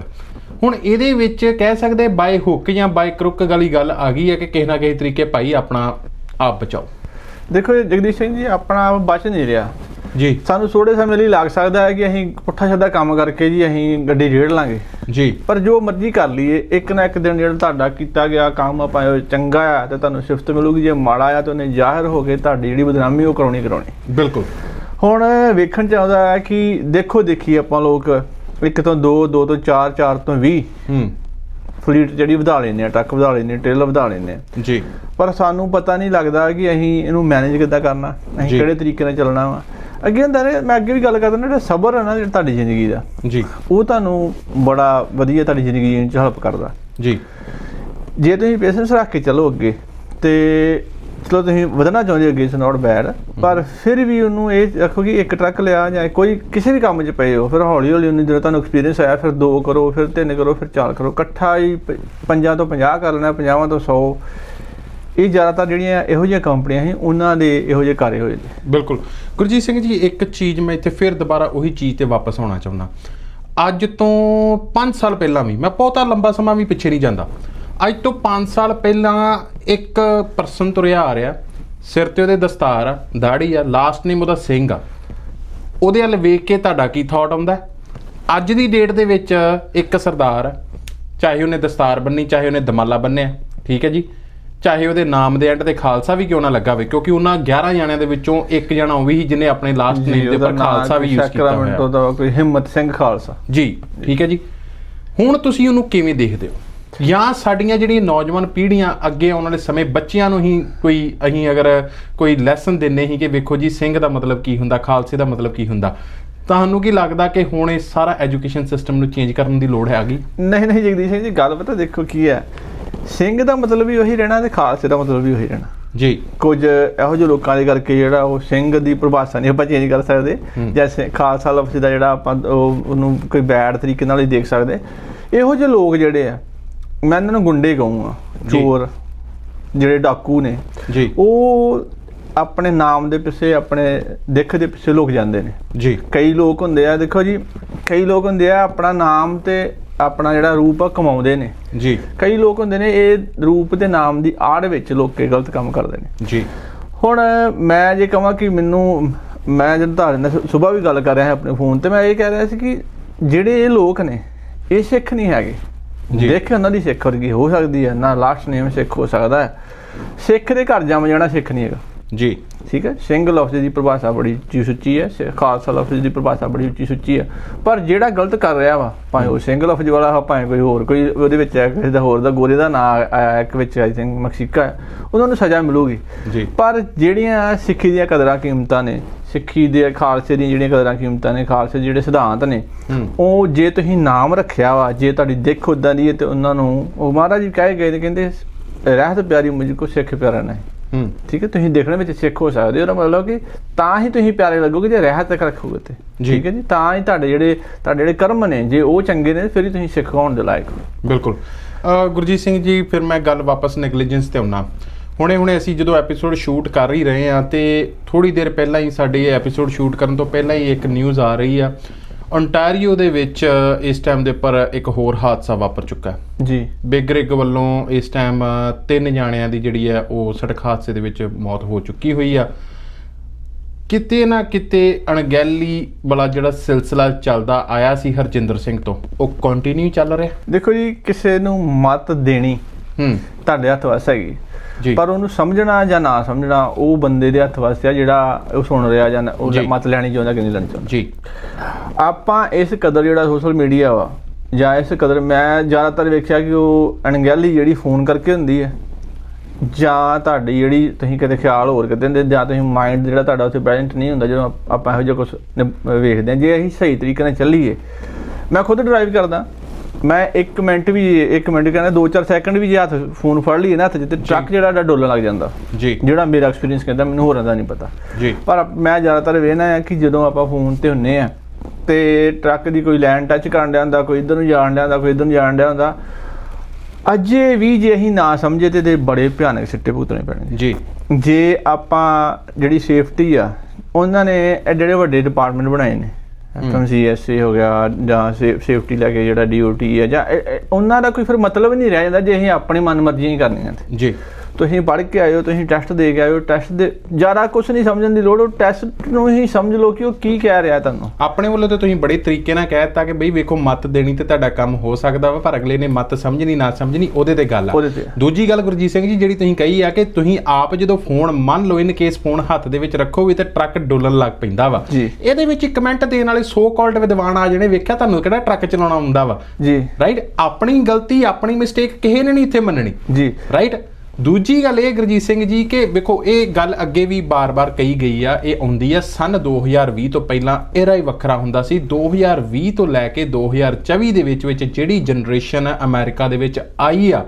ਹੁਣ ਇਹਦੇ ਵਿੱਚ ਕਹਿ ਸਕਦੇ ਬਾਏ ਹੁੱਕ ਜਾਂ ਬਾਏ ਕਰੁੱਕ ਵਾਲੀ ਗੱਲ ਆ ਗਈ ਹੈ ਕਿ ਕਿਸੇ ਨਾ ਕਿਸੇ ਤਰੀਕੇ ਭਾਈ ਆਪਣਾ ਆਪ ਬਚਾਓ। ਦੇਖੋ ਜੀ, ਜਗਦੀਸ਼ ਸਿੰਘ ਜੀ ਆਪਣਾ ਆਪ ਬਚ ਨਹੀਂ ਰਿਹਾ। ਜੀ। ਸਾਨੂੰ ਥੋੜੇ ਸਮੇਂ ਲਈ ਲੱਗ ਸਕਦਾ ਹੈ ਕਿ ਅਸੀਂ ਪੁੱਠਾ ਸਿੱਧਾ ਕੰਮ ਕਰਕੇ ਜੀ ਅਸੀਂ ਗੱਡੀ ਰੇੜ ਲਾਂਗੇ। ਜੀ। ਪਰ ਜੋ ਮਰਜ਼ੀ ਕਰ ਲਈਏ ਇੱਕ ਨਾ ਇੱਕ ਦਿਨ ਜਿਹੜਾ ਤੁਹਾਡਾ ਕੀਤਾ ਗਿਆ ਕੰਮ ਉਹ ਚੰਗਾ ਆ ਤੇ ਤੁਹਾਨੂੰ ਸਿਫਤ ਮਿਲੂਗੀ। ਜੇ ਮਾੜਾ ਆ ਤਾਂ ਉਹਨੇ ਜ਼ਾਹਿਰ ਹੋ ਕੇ ਤੁਹਾਡੀ ਜਿਹੜੀ ਬਦਨਾਮੀ ਉਹ ਕਰਾਉਣੀ ਕਰਾਉਣੀ। ਬਿਲਕੁਲ। ਹੁਣ ਵੇਖਣ ਚ ਆਉਂਦਾ ਹੈ ਕਿ ਦੇਖੋ ਦੇਖੀ ਆਪਾਂ ਲੋਕ ਇੱਕ ਤੋਂ 2 2 ਤੋਂ 4 4 ਤੋਂ 20 ਹੂੰ। ਫਲੀਟ ਜਿਹੜੀ ਵਧਾ ਲੈਂਦੇ ਆ ਟਰੱਕ ਵਧਾ ਲੈਂਦੇ ਆ ਟ੍ਰੇਲਰ ਵਧਾ ਲੈਂਦੇ ਆ। ਜੀ। ਪਰ ਸਾਨੂੰ ਪਤਾ ਨਹੀਂ ਲੱਗਦਾ ਕਿ ਅਸੀਂ ਇਹਨੂੰ ਮੈਨੇਜ ਕਿੱਦਾਂ ਕਰਨਾ ਅਸੀਂ। ਕਿਹੜੇ ਤਰੀਕੇ ਨਾਲ ਚੱਲਣਾ ਵਾ। ਅੱਗੇ ਹੁੰਦਾ ਨੇ ਮੈਂ ਅੱਗੇ ਵੀ ਗੱਲ ਕਰਦਾ ਨਾ ਜਿਹੜਾ ਸਬਰ ਹੈ ਨਾ ਜਿਹੜਾ ਤੁਹਾਡੀ ਜ਼ਿੰਦਗੀ ਦਾ ਜੀ। ਉਹ ਤੁਹਾਨੂੰ ਬੜਾ ਵਧੀਆ ਤੁਹਾਡੀ ਜ਼ਿੰਦਗੀ ਜੀਣ ਚ ਹੈਲਪ ਕਰਦਾ। ਜੀ। ਜੇ ਤੁਸੀਂ ਪੇਸ਼ੈਂਸ ਰੱਖ ਕੇ ਚੱਲੋ ਅੱਗੇ ਤੇ ਚਲੋ ਤੁਸੀਂ ਵਧਣਾ ਚਾਹੁੰਦੇ ਹੋ ਅੱਗੇ ਇਟਸ ਨਾਟ ਬੈਡ ਪਰ ਫਿਰ ਵੀ ਉਹਨੂੰ ਇਹ ਰੱਖੋ ਕਿ ਇੱਕ ਟਰੱਕ ਲਿਆ ਜਾਂ ਕੋਈ ਕਿਸੇ ਵੀ ਕੰਮ 'ਚ ਪਏ ਹੋ ਫਿਰ ਹੌਲੀ ਹੌਲੀ ਉਹਨੂੰ ਜਦੋਂ ਤੁਹਾਨੂੰ ਐਕਸਪੀਰੀਅੰਸ ਆਇਆ ਫਿਰ ਦੋ ਕਰੋ ਫਿਰ ਤਿੰਨ ਕਰੋ ਫਿਰ ਚਾਰ ਕਰੋ ਇਕੱਠਾ ਹੀ ਪੰਜਾਂ ਤੋਂ 50 ਕਰ ਲੈਣਾ 50 ਤੋਂ 100 ਇਹ ਜ਼ਿਆਦਾਤਰ ਜਿਹੜੀਆਂ ਇਹੋ ਜਿਹੀਆਂ ਕੰਪਨੀਆਂ ਸੀ ਉਹਨਾਂ ਦੇ ਇਹੋ ਜਿਹੇ ਕਾਰੇ ਹੋਏ ਨੇ। ਬਿਲਕੁਲ। ਗੁਰਜੀਤ ਸਿੰਘ ਜੀ ਇੱਕ ਚੀਜ਼ ਮੈਂ ਇੱਥੇ ਫਿਰ ਦੁਬਾਰਾ ਉਹੀ ਚੀਜ਼ ਤੇ ਵਾਪਸ ਆਉਣਾ ਚਾਹੁੰਦਾ। ਅੱਜ ਤੋਂ 5 ਸਾਲ ਪਹਿਲਾਂ ਵੀ ਮੈਂ ਬਹੁਤਾ ਲੰਬਾ ਸਮਾਂ ਵੀ ਪਿੱਛੇ ਨਹੀਂ ਜਾਂਦਾ। ਅੱਜ ਤੋਂ 5 ਸਾਲ ਪਹਿਲਾਂ ਇੱਕ ਪਰਸਨ ਤੁਰਿਆ ਆ ਰਿਹਾ ਸਿਰ ਤੇ ਉਹਦੇ ਦਸਤਾਰ ਆ ਦਾੜੀ ਆ ਲਾਸਟ ਨੇਮ ਉਹਦਾ ਸਿੰਘ ਆ। ਉਹਦੇ ਵੱਲ ਵੇਖ ਕੇ ਤੁਹਾਡਾ ਕੀ ਥਾਟ ਆਉਂਦਾ? ਹੈ? ਅੱਜ ਦੀ ਡੇਟ ਦੇ ਵਿੱਚ ਇੱਕ ਸਰਦਾਰ ਚਾਹੇ ਉਹਨੇ ਦਸਤਾਰ ਬੰਨੀ ਚਾਹੇ ਉਹਨੇ ਦਮਾਲਾ ਬੰਨਿਆ ਠੀਕ ਹੈ ਜੀ? ਚਾਹੇ ਉਹਦੇ ਨਾਮ ਦੇ ਐਂਡ ਤੇ ਖਾਲਸਾ ਵੀ ਕਿਉਂ ਨਾ ਲੱਗਾ ਹੋਵੇ ਕਿਉਂਕਿ ਉਹਨਾਂ 11 ਜਣਿਆਂ ਦੇ ਵਿੱਚੋਂ ਇੱਕ ਜਣਾ ਉਹ ਵੀ ਜਿਹਨੇ ਆਪਣੇ ਲਾਸਟ ਨੇਮ ਦੇ ਉੱਪਰ ਖਾਲਸਾ ਵੀ ਯੂਜ਼ ਕੀਤਾ ਹੋਇਆ। ਦਾ ਕੋਈ ਹਿੰਮਤ ਸਿੰਘ ਖਾਲਸਾ। ਜੀ ਠੀਕ ਹੈ ਜੀ? ਹੁਣ ਤੁਸੀਂ ਉਹਨੂੰ ਕਿਵੇਂ ਦੇਖਦੇ ਹੋ? ਜਾਂ ਸਾਡੀਆਂ ਜਿਹੜੀਆਂ ਨੌਜਵਾਨ ਪੀੜ੍ਹੀਆਂ ਅੱਗੇ ਆਉਣ ਵਾਲੇ ਸਮੇਂ ਬੱਚਿਆਂ ਨੂੰ ਹੀ ਕੋਈ ਅਸੀਂ ਅਗਰ ਕੋਈ ਲੈਸਨ ਦਿੰਨੇ ਹੀ ਕਿ ਵੇਖੋ ਜੀ ਸਿੰਘ ਦਾ ਮਤਲਬ ਕੀ ਹੁੰਦਾ ਖਾਲਸੇ ਦਾ ਮਤਲਬ ਕੀ ਹੁੰਦਾ। ਤੁਹਾਨੂੰ ਕੀ ਲੱਗਦਾ ਕਿ ਹੁਣ ਇਹ ਸਾਰਾ ਐਜੂਕੇਸ਼ਨ ਸਿਸਟਮ ਨੂੰ ਚੇਂਜ ਕਰਨ ਦੀ ਲੋੜ ਹੈਗੀ ਨਹੀਂ ਨਹੀਂ ਜਗਦੀਸ਼ ਸਿੰਘ ਜੀ ਗੱਲ ਪਤਾ ਦੇਖੋ ਕੀ ਹੈ। ਸਿੰਘ ਦਾ ਮਤਲਬ ਵੀ ਉਹੀ ਰਹਿਣਾ ਤੇ ਖਾਲਸੇ ਦਾ ਮਤਲਬ ਵੀ ਉਹੀ ਰਹਿਣਾ। ਜੀ। ਕੁਝ ਇਹੋ ਜਿਹੇ ਲੋਕਾਂ ਦੇ ਕਰਕੇ ਜਿਹੜਾ ਉਹ ਸਿੰਘ ਦੀ ਪਰਿਭਾਸ਼ਾ ਨਹੀਂ ਆਪਾਂ ਚੇਂਜ ਕਰ ਸਕਦੇ। ਜੈਸੇ ਖਾਲਸਾ ਲਫ਼ਜ਼ ਦਾ ਜਿਹੜਾ ਆਪਾਂ ਉਹ- ਉਹਨੂੰ ਕੋਈ ਬੈਡ ਤਰੀਕੇ ਨਾਲ ਹੀ ਦੇਖ ਸਕਦੇ। ਇਹੋ ਜਿਹੇ ਲੋਕ ਜਿਹੜੇ ਆ ਮੈਂ ਇਹਨਾਂ ਨੂੰ ਗੁੰਡੇ ਕਹੂੰਗਾ। ਚੋਰ ਜਿਹੜੇ ਡਾਕੂ ਨੇ। ਜੀ। ਉਹ ਆਪਣੇ ਨਾਮ ਦੇ ਪਿੱਛੇ ਆਪਣੇ ਦਿੱਖ ਦੇ ਪਿੱਛੇ ਲੋਕ ਜਾਂਦੇ ਨੇ। ਜੀ। ਕਈ ਲੋਕ ਹੁੰਦੇ ਆ ਦੇਖੋ ਜੀ ਕਈ ਲੋਕ ਹੁੰਦੇ ਆ ਆਪਣਾ ਨਾਮ ਤੇ ਆਪਣਾ ਜਿਹੜਾ ਰੂਪ ਆ ਕਮਾਉਂਦੇ ਨੇ। ਜੀ। ਕਈ ਲੋਕ ਹੁੰਦੇ ਨੇ ਇਹ ਰੂਪ ਤੇ ਨਾਮ ਦੀ ਆੜ ਵਿੱਚ ਲੋਕੇ ਗਲਤ ਕੰਮ ਕਰਦੇ ਨੇ। ਜੀ। ਹੁਣ ਮੈਂ ਜੇ ਕਹਾਂ ਕਿ ਮੈਨੂੰ ਮੈਂ ਜਦ ਤੁਹਾਡੇ ਨਾਲ ਸਵੇਰ ਵੀ ਗੱਲ ਕਰ ਰਿਹਾ ਹਾਂ ਆਪਣੇ ਫੋਨ ਤੇ ਮੈਂ ਇਹ ਕਹਿ ਰਿਹਾ ਸੀ ਕਿ ਜਿਹੜੇ ਇਹ ਲੋਕ ਨੇ ਇਹ ਸਿੱਖ ਨਹੀਂ ਹੈਗੇ। ਦੇਖ ਉਹਨਾਂ ਦੀ ਸਿੱਖ ਵਰਗੀ ਹੋ ਸਕਦੀ ਹੈ ਨਾ ਲਾਸਟ ਨੇਮ ਸਿੱਖ ਹੋ ਸਕਦਾ ਹੈ। ਸਿੱਖ ਦੇ ਘਰ ਜੰਮ ਜਾਣਾ ਸਿੱਖ ਨਹੀਂ ਹੈਗਾ। ਜੀ। ਠੀਕ ਹੈ? ਸਿੰਘ ਲਫ਼ਜ਼ ਦੀ ਪਰਿਭਾਸ਼ਾ ਬੜੀ ਉੱਚੀ ਸੁੱਚੀ ਹੈ ਖਾਲਸਾ ਲਫ਼ਜ਼ ਦੀ ਪਰਿਭਾਸ਼ਾ ਬੜੀ ਉੱਚੀ ਸੁੱਚੀ ਹੈ। ਪਰ ਜਿਹੜਾ ਗਲਤ ਕਰ ਰਿਹਾ ਵਾ ਭਾਵੇਂ ਉਹ ਸਿੰਘ ਲਫ਼ਜ਼ ਵਾਲਾ ਹਾ ਭਾਵੇਂ ਕੋਈ ਹੋਰ ਕੋਈ ਉਹਦੇ ਵਿੱਚ ਹੈ ਕਿਸੇ ਦਾ ਹੋਰ ਦਾ ਗੋਰੇ ਦਾ ਨਾਂ ਆਇਆ ਇੱਕ ਵਿੱਚ ਆਈ ਥਿੰਕ ਮਕਸੀਕਾ ਉਹਨਾਂ ਨੂੰ ਸਜ਼ਾ ਮਿਲੂਗੀ। ਜੀ। ਪਰ ਜਿਹੜੀਆਂ ਸਿੱਖੀ ਦੀਆਂ ਕਦਰਾਂ ਕੀਮਤਾਂ ਨੇ ਸਿੱਖੀ ਦੇ ਖਾਲਸੇ ਦੀਆਂ ਜਿਹੜੀਆਂ ਕਦਰਾਂ ਕੀਮਤਾਂ ਨੇ ਖਾਲਸੇ ਜਿਹੜੇ ਸਿਧਾਂਤ ਨੇ ਉਹ ਜੇ ਤੁਸੀਂ ਨਾਮ ਰੱਖਿਆ ਵਾ ਜੇ ਤੁਹਾਡੀ ਦਿੱਖ ਉਦਾਂ ਦੀ ਹੈ ਤੇ ਉਹਨਾਂ ਨੂੰ ਉਹ ਮਹਾਰਾਜ ਜੀ ਕਹੇ ਗਏ ਕਹਿੰਦੇ ਰਹਿਤ ਪਿਆਰੀ ਮੁਝ ਕੋ ਸਿੱਖ ਪਿਆਰਾ ਨਹੀਂ। ਠੀਕ ਹੈ ਤੁਸੀਂ ਦੇਖਣ ਵਿੱਚ ਸਿੱਖ ਹੋ ਸਕਦੇ ਹੋ ਉਹਦਾ ਮਤਲਬ ਕਿ ਤਾਂ ਹੀ ਤੁਸੀਂ ਪਿਆਰੇ ਲੱਗੋਗੇ ਜੇ ਰਹਿਤ ਤੱਕ ਰੱਖੋਗੇ ਤੇ। ਠੀਕ ਹੈ ਜੀ ਤਾਂ ਹੀ ਤੁਹਾਡੇ ਜਿਹੜੇ ਤੁਹਾਡੇ ਜਿਹੜੇ ਕਰਮ ਨੇ ਜੇ ਉਹ ਚੰਗੇ ਨੇ ਫਿਰ ਹੀ ਤੁਸੀਂ ਸਿੱਖ ਹੋਣ ਦੇ ਲਾਇਕ ਬਿਲਕੁਲ। ਗੁਰਜੀਤ ਸਿੰਘ ਜੀ ਫਿਰ ਮੈਂ ਗੱਲ ਵਾਪਸ ਨੈਗਲੀਜੈਂਸ ਤੇ ਆਉਣਾ ਹੁਣੇ ਹੁਣੇ ਅਸੀਂ ਜਦੋਂ ਐਪੀਸੋਡ ਸ਼ੂਟ ਕਰ ਹੀ ਰਹੇ ਆ ਤੇ ਥੋੜੀ ਦੇਰ ਪਹਿਲਾਂ ਹੀ ਸਾਡੇ ਇਹ ਐਪੀਸੋਡ ਸ਼ੂਟ ਕਰਨ ਤੋਂ ਪਹਿਲਾਂ ਹੀ ਇੱਕ ਨਿਊਜ਼ ਆ ਰਹੀ ਆ। ਓਨਟਾਰੀਓ ਦੇ ਵਿੱਚ ਇਸ ਟਾਈਮ ਦੇ ਉੱਪਰ ਇੱਕ ਹੋਰ ਹਾਦਸਾ ਵਾਪਰ ਚੁੱਕਾ ਹੈ। ਜੀ। ਬਿਗ ਰਿਗ ਵੱਲੋਂ ਇਸ ਟਾਈਮ ਤਿੰਨ ਜਾਣਿਆਂ ਦੀ ਜਿਹੜੀ ਹੈ ਉਹ ਸੜਕ ਹਾਦਸੇ ਦੇ ਵਿੱਚ ਮੌਤ ਹੋ ਚੁੱਕੀ ਹੋਈ ਆ। ਕਿਤੇ ਨਾ ਕਿਤੇ ਅਣਗਹਿਲੀ ਵਾਲਾ ਜਿਹੜਾ ਸਿਲਸਿਲਾ ਚੱਲਦਾ ਆਇਆ ਸੀ ਹਰਜਿੰਦਰ ਸਿੰਘ ਤੋਂ। ਉਹ ਕੰਟੀਨਿਊ ਚੱਲ ਰਿਹਾ? ਦੇਖੋ ਜੀ ਕਿਸੇ ਨੂੰ ਮਤ ਦੇਣੀ ਹੂੰ। ਤੁਹਾਡੇ ਹੱਥ ਵਸ ਹੈਗੀ। ਪਰ ਉਹਨੂੰ ਸਮਝਣਾ ਜਾਂ ਨਾ ਸਮਝਣਾ ਉਹ ਬੰਦੇ ਦੇ ਹੱਥ ਵਾਸਤੇ ਆ ਜਿਹੜਾ ਉਹ ਸੁਣ ਰਿਹਾ ਜਾਂ ਉਹ। ਮਤ ਲੈਣੀ ਚਾਹੁੰਦਾ ਕਿ ਨਹੀਂ ਲੈਣੀ ਚਾਹੁੰਦਾ। ਜੀ। ਆਪਾਂ ਇਸ ਕਦਰ ਜਿਹੜਾ ਸੋਸ਼ਲ ਮੀਡੀਆ ਵਾ ਜਾਂ ਇਸ ਕਦਰ ਮੈਂ ਜ਼ਿਆਦਾਤਰ ਵੇਖਿਆ ਕਿ ਉਹ ਅਣਗਹਿਲੀ ਜਿਹੜੀ ਫੋਨ ਕਰਕੇ ਹੁੰਦੀ ਹੈ ਜਾਂ ਤੁਹਾਡੀ ਜਿਹੜੀ ਤੁਸੀਂ ਕਿਤੇ ਖਿਆਲ ਹੋਰ ਕਰਦੇ ਹੁੰਦੇ ਜਾਂ ਤੁਸੀਂ ਮਾਈਂਡ ਜਿਹੜਾ ਤੁਹਾਡਾ ਉੱਥੇ ਪ੍ਰੈਜ਼ੈਂਟ ਨਹੀਂ ਹੁੰਦਾ ਜਦੋਂ ਆਪ- ਆਪਾਂ ਇਹੋ ਜਿਹਾ ਕੁਝ ਵੇਖਦੇ ਹਾਂ ਜੇ ਅਸੀਂ ਸਹੀ ਤਰੀਕੇ ਨਾਲ ਚੱਲੀਏ। ਮੈਂ ਖੁਦ ਡਰਾਈਵ ਕਰਦਾ। ਮੈਂ 1 ਮਿੰਟ ਵੀ 1 ਮਿੰਟ ਕਹਿੰਦਾ 2-4 ਸੈਕਿੰਡ ਵੀ ਜੇ ਹੱਥ ਫੋਨ ਫੜ ਲਈਏ ਨਾ ਹੱਥ 'ਚ ਤੇ ਟਰੱਕ ਜਿਹੜਾ ਸਾਡਾ ਡੋਲਣ ਲੱਗ ਜਾਂਦਾ। ਜੀ। ਜਿਹੜਾ ਮੇਰਾ ਐਕਸਪੀਰੀਅੰਸ ਕਹਿੰਦਾ ਮੈਨੂੰ ਹੋਰਾਂ ਦਾ ਨਹੀਂ ਪਤਾ। ਜੀ। ਪਰ ਮੈਂ ਜ਼ਿਆਦਾਤਰ ਵੇਖਣਾ ਆ ਕਿ ਜਦੋਂ ਆਪਾਂ ਫੋਨ ਤੇ ਹੁੰਨੇ ਆ ਤੇ ਟਰੱਕ ਦੀ ਕੋਈ ਲਾਈਨ ਟੱਚ ਕਰਨ ਡਿਆ ਹੁੰਦਾ ਕੋਈ ਇਧਰ ਨੂੰ ਜਾਣ ਡਿਆ ਹੁੰਦਾ ਕੋਈ ਇਧਰ ਨੂੰ ਜਾਣ ਡਿਆ ਹੁੰਦਾ ਅਜੇ ਵੀ ਜੇ ਅਸੀਂ ਨਾ ਸਮਝੇ ਤੇ ਤੇ ਬੜੇ ਭਿਆਨਕ ਸਿੱਟੇ ਭੁਗਤਣੇ ਪੈਣਗੇ। ਜੀ। ਜੇ ਆਪਾਂ ਜਿਹੜੀ ਸੇਫਟੀ ਆ ਉਹਨਾਂ ਨੇ ਜਿਹੜੇ ਵੱਡੇ ਡਿਪਾਰਟਮੈਂਟ ਬਣਾਏ ਨੇ ਐਫਐਮਸੀਐਸਏ ਹੋ ਗਿਆ ਜਾਂ ਸੇਫਟੀ ਲੈ ਕੇ ਜਿਹੜਾ ਡੀਓਟੀ ਆ ਜਾਂ ਉਹਨਾਂ ਦਾ ਕੋਈ ਫਿਰ ਮਤਲਬ ਨਹੀਂ ਰਹਿ ਜਾਂਦਾ ਜੇ ਅਸੀਂ ਆਪਣੀ ਮਨਮਰਜ਼ੀ ਹੀ ਕਰਨੀਆਂ ਤੇ ਜੀ। ਤੁਸੀਂ ਪੜ੍ਹ ਕੇ ਆਇਓ ਤੁਸੀਂ ਟੈਸਟ ਦੇ ਕੇ ਆਇਓ ਟੈਸਟ ਦੇ ਜ਼ਿਆਦਾ ਕੁਝ ਨਹੀਂ ਸਮਝਣ ਦੀ ਲੋੜ ਉਹ ਟੈਸਟ ਨੂੰ ਹੀ ਸਮਝ ਲਓ ਕਿ ਉਹ ਕੀ ਕਹਿ ਰਿਹਾ ਤੁਹਾਨੂੰ। ਆਪਣੇ ਵੱਲੋਂ ਤੇ ਤੁਸੀਂ ਬੜੇ ਤਰੀਕੇ ਨਾਲ ਕਹਿ ਦਿੱਤਾ ਕਿ ਬਈ ਵੇਖੋ ਮਤ ਦੇਣੀ ਤੇ ਤੁਹਾਡਾ ਕੰਮ ਹੋ ਸਕਦਾ ਵਾ ਪਰ ਅਗਲੇ ਨੇ ਮਤ ਸਮਝਣੀ ਨਾ ਸਮਝਣੀ ਉਹਦੇ ਤੇ ਗੱਲ ਆ। ਉਹਦੇ ਤੇ। ਦੂਜੀ ਗੱਲ ਗੁਰਜੀਤ ਸਿੰਘ ਜੀ ਜਿਹੜੀ ਤੁਸੀਂ ਕਹੀ ਆ ਕਿ ਤੁਸੀਂ ਆਪ ਜਦੋਂ ਫੋਨ ਮੰਨ ਲਓ ਇਨ ਕੇਸ ਫੋਨ ਹੱਥ ਦੇ ਵਿੱਚ ਰੱਖੋਗੇ ਤੇ ਟਰੱਕ ਡੋਲਣ ਲੱਗ ਪੈਂਦਾ ਵਾ। ਜੀ। ਇਹਦੇ ਵਿੱਚ ਕਮੈਂਟ ਦੇਣ ਵਾਲੇ ਸੋ ਕਾਲਡ ਵਿਦਵਾਨ ਆ ਜਿਹੜੇ ਵੇਖਿਆ ਤੁਹਾਨੂੰ ਕਿਹੜਾ ਟਰੱਕ ਚਲਾਉਣਾ ਆਉਂਦਾ ਵਾ? ਜੀ। ਰਾਈਟ ਆਪਣੀ ਗਲਤੀ ਆਪਣੀ ਮਿਸਟੇਕ ਕਿਸੇ ਨੇ ਨਹੀਂ ਇੱਥੇ ਮੰਨਣੀ। ਜੀ। ਰਾਈਟ ਦੂਜੀ ਗੱਲ ਇਹ, ਗੁਰਜੀਤ ਸਿੰਘ ਜੀ, ਕਿ ਵੇਖੋ, ਇਹ ਗੱਲ ਅੱਗੇ ਵੀ ਬਾਰ-ਬਾਰ ਕਹੀ ਗਈ ਆ, ਇਹ ਆਉਂਦੀ ਆ ਸਨ 2020 ਤੋਂ ਪਹਿਲਾਂ, ਇਹਦਾ ਹੀ ਵੱਖਰਾ ਹੁੰਦਾ ਸੀ। 2020 ਤੋਂ ਲੈ ਕੇ 2024 ਦੇ ਵਿੱਚ ਵਿੱਚ ਜਿਹੜੀ ਜਨਰੇਸ਼ਨ ਅਮਰੀਕਾ ਦੇ ਵਿੱਚ ਆਈ ਆ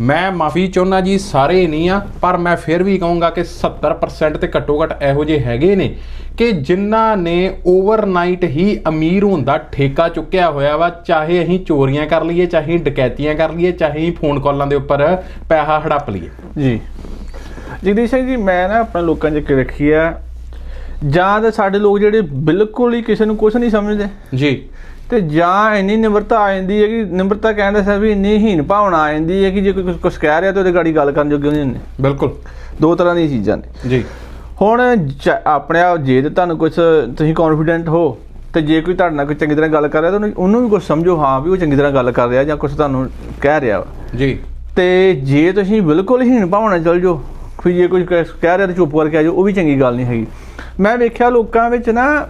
ਮੈਂ ਮਾਫੀ ਚਾਹੁੰਦਾ ਜੀ ਸਾਰੇ ਨਹੀਂ ਆ ਪਰ ਮੈਂ ਫਿਰ ਵੀ ਕਹੂੰਗਾ ਕਿ 70% ਤੇ ਘੱਟੋ ਘੱਟ ਇਹੋ ਜਿਹੇ ਹੈਗੇ ਨੇ ਕਿ ਜਿਨ੍ਹਾਂ ਨੇ ਓਵਰਨਾਈਟ ਹੀ ਅਮੀਰ ਹੋਣ ਦਾ ਠੇਕਾ ਚੁੱਕਿਆ ਹੋਇਆ ਵਾ ਚਾਹੇ ਅਸੀਂ ਚੋਰੀਆਂ ਕਰ ਲਈਏ ਚਾਹੇ ਡਕੈਤੀਆਂ ਕਰ ਲਈਏ ਚਾਹੇ ਫੋਨ ਕਾਲਾਂ ਦੇ ਉੱਪਰ ਪੈਸਾ ਹੜੱਪ ਲਈਏ। ਜੀ। ਜਗਦੀਸ਼ ਸਿੰਘ ਜੀ ਮੈਂ ਨਾ ਆਪਣੇ ਲੋਕਾਂ 'ਚ ਇੱਕ ਵੇਖੀ ਆ ਜਾਂ ਤਾਂ ਸਾਡੇ ਲੋਕ ਜਿਹੜੇ ਬਿਲਕੁਲ ਹੀ ਕਿਸੇ ਨੂੰ ਕੁਝ ਨਹੀਂ ਸਮਝਦੇ। ਜੀ। ਤੇ ਜਾਂ ਇੰਨੀ ਨਿਮਰਤਾ ਆ ਜਾਂਦੀ ਹੈ ਕਿ ਨਿਮਰਤਾ ਕਹਿੰਦੇ ਸਰ ਵੀ ਇੰਨੀ ਹੀਨ ਭਾਵਨਾ ਆ ਜਾਂਦੀ ਹੈ ਕਿ ਜੇ ਕੋਈ ਕੁਝ ਕਹਿ ਰਿਹਾ ਤਾਂ ਉਹਦੇ ਗਾੜੀ ਗੱਲ ਕਰਨ ਜੋਗੇ ਨਹੀਂ ਹੁੰਦੇ। ਬਿਲਕੁਲ। ਦੋ ਤਰ੍ਹਾਂ ਦੀਆਂ ਚੀਜ਼ਾਂ ਨੇ। ਜੀ। ਹੁਣ ਜ- ਆਪਣੇ ਆਪ ਜੇ ਤੇ ਤੁਹਾਨੂੰ ਕੁਝ ਤੁਸੀਂ ਕੌਨਫੀਡੈਂਟ ਹੋ ਤੇ ਜੇ ਕੋਈ ਤੁਹਾਡੇ ਨਾਲ ਕੋਈ ਚੰਗੀ ਤਰ੍ਹਾਂ ਗੱਲ ਕਰ ਰਿਹਾ ਤਾਂ ਉਹਨੂੰ- ਵੀ ਕੁਝ ਸਮਝੋ ਹਾਂ ਵੀ ਉਹ ਚੰਗੀ ਤਰ੍ਹਾਂ ਗੱਲ ਕਰ ਰਿਹਾ ਜਾਂ ਕੁਝ ਤੁਹਾਨੂੰ ਕਹਿ ਰਿਹਾ ਜੀ। ਤੇ ਜੇ ਤੁਸੀਂ ਬਿਲਕੁਲ ਹੀਣ ਭਾਵਨਾ ਚਲ ਜਾਓ ਫਿਰ ਜੇ ਕੋਈ ਕਹਿ ਕਹਿ ਰਿਹਾ ਤਾਂ ਚੁੱਪ ਕਰਕੇ ਆ ਜਾਓ ਉਹ ਵੀ ਚੰਗੀ ਗੱਲ ਨਹੀਂ ਹੈਗੀ। ਮੈਂ ਵੇਖਿਆ ਲੋਕਾਂ ਵਿੱਚ ਨਾ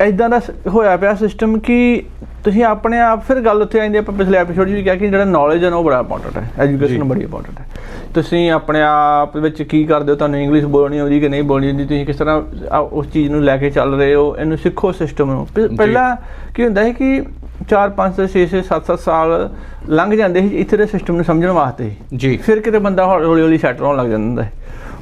ਐਦਾਂ ਦਾ ਹੋਇਆ ਪਿਆ ਸਿਸਟਮ ਕਿ ਤੁਸੀਂ ਆਪਣੇ ਆਪ ਫਿਰ ਗੱਲ ਉੱਥੇ ਆਉਂਦੀ ਆਪਾਂ ਪਿਛਲੇ ਐਪੀਸੋਡ 'ਚ ਵੀ ਕਿਹਾ ਕਿ ਜਿਹੜਾ ਨੌਲੇਜ ਹੈ ਨਾ ਉਹ ਬੜਾ ਇੰਪੋਰਟੈਂਟ ਹੈ। ਐਜੂਕੇਸ਼ਨ ਬੜੀ ਇੰਪੋਰਟੈਂਟ ਹੈ। ਤੁਸੀਂ ਆਪਣੇ ਆਪ ਵਿੱਚ ਕੀ ਕਰਦੇ ਹੋ ਤੁਹਾਨੂੰ ਇੰਗਲਿਸ਼ ਬੋਲਣੀ ਆਉਂਦੀ ਕਿ ਨਹੀਂ ਬੋਲਣੀ ਆਉਂਦੀ ਤੁਸੀਂ ਕਿਸ ਤਰ੍ਹਾਂ ਉਸ ਚੀਜ਼ ਨੂੰ ਲੈ ਕੇ ਚੱਲ ਰਹੇ ਹੋ ਇਹਨੂੰ ਸਿੱਖੋ ਸਿਸਟਮ ਨੂੰ। ਪਹਿਲਾਂ ਕੀ ਹੁੰਦਾ ਹੈ ਕਿ 4 5 6 6 7 7 ਸਾਲ ਲੰਘ ਜਾਂਦੇ ਸੀ ਇੱਥੇ ਦੇ ਸਿਸਟਮ ਨੂੰ ਸਮਝਣ ਵਾਸਤੇ। ਜੀ। ਫਿਰ ਕਿਤੇ ਬੰਦਾ ਹੌਲੀ ਹੌਲੀ ਸੈਟਲ ਹੋਣ ਲੱਗ ਜਾਂਦਾ ਹੈ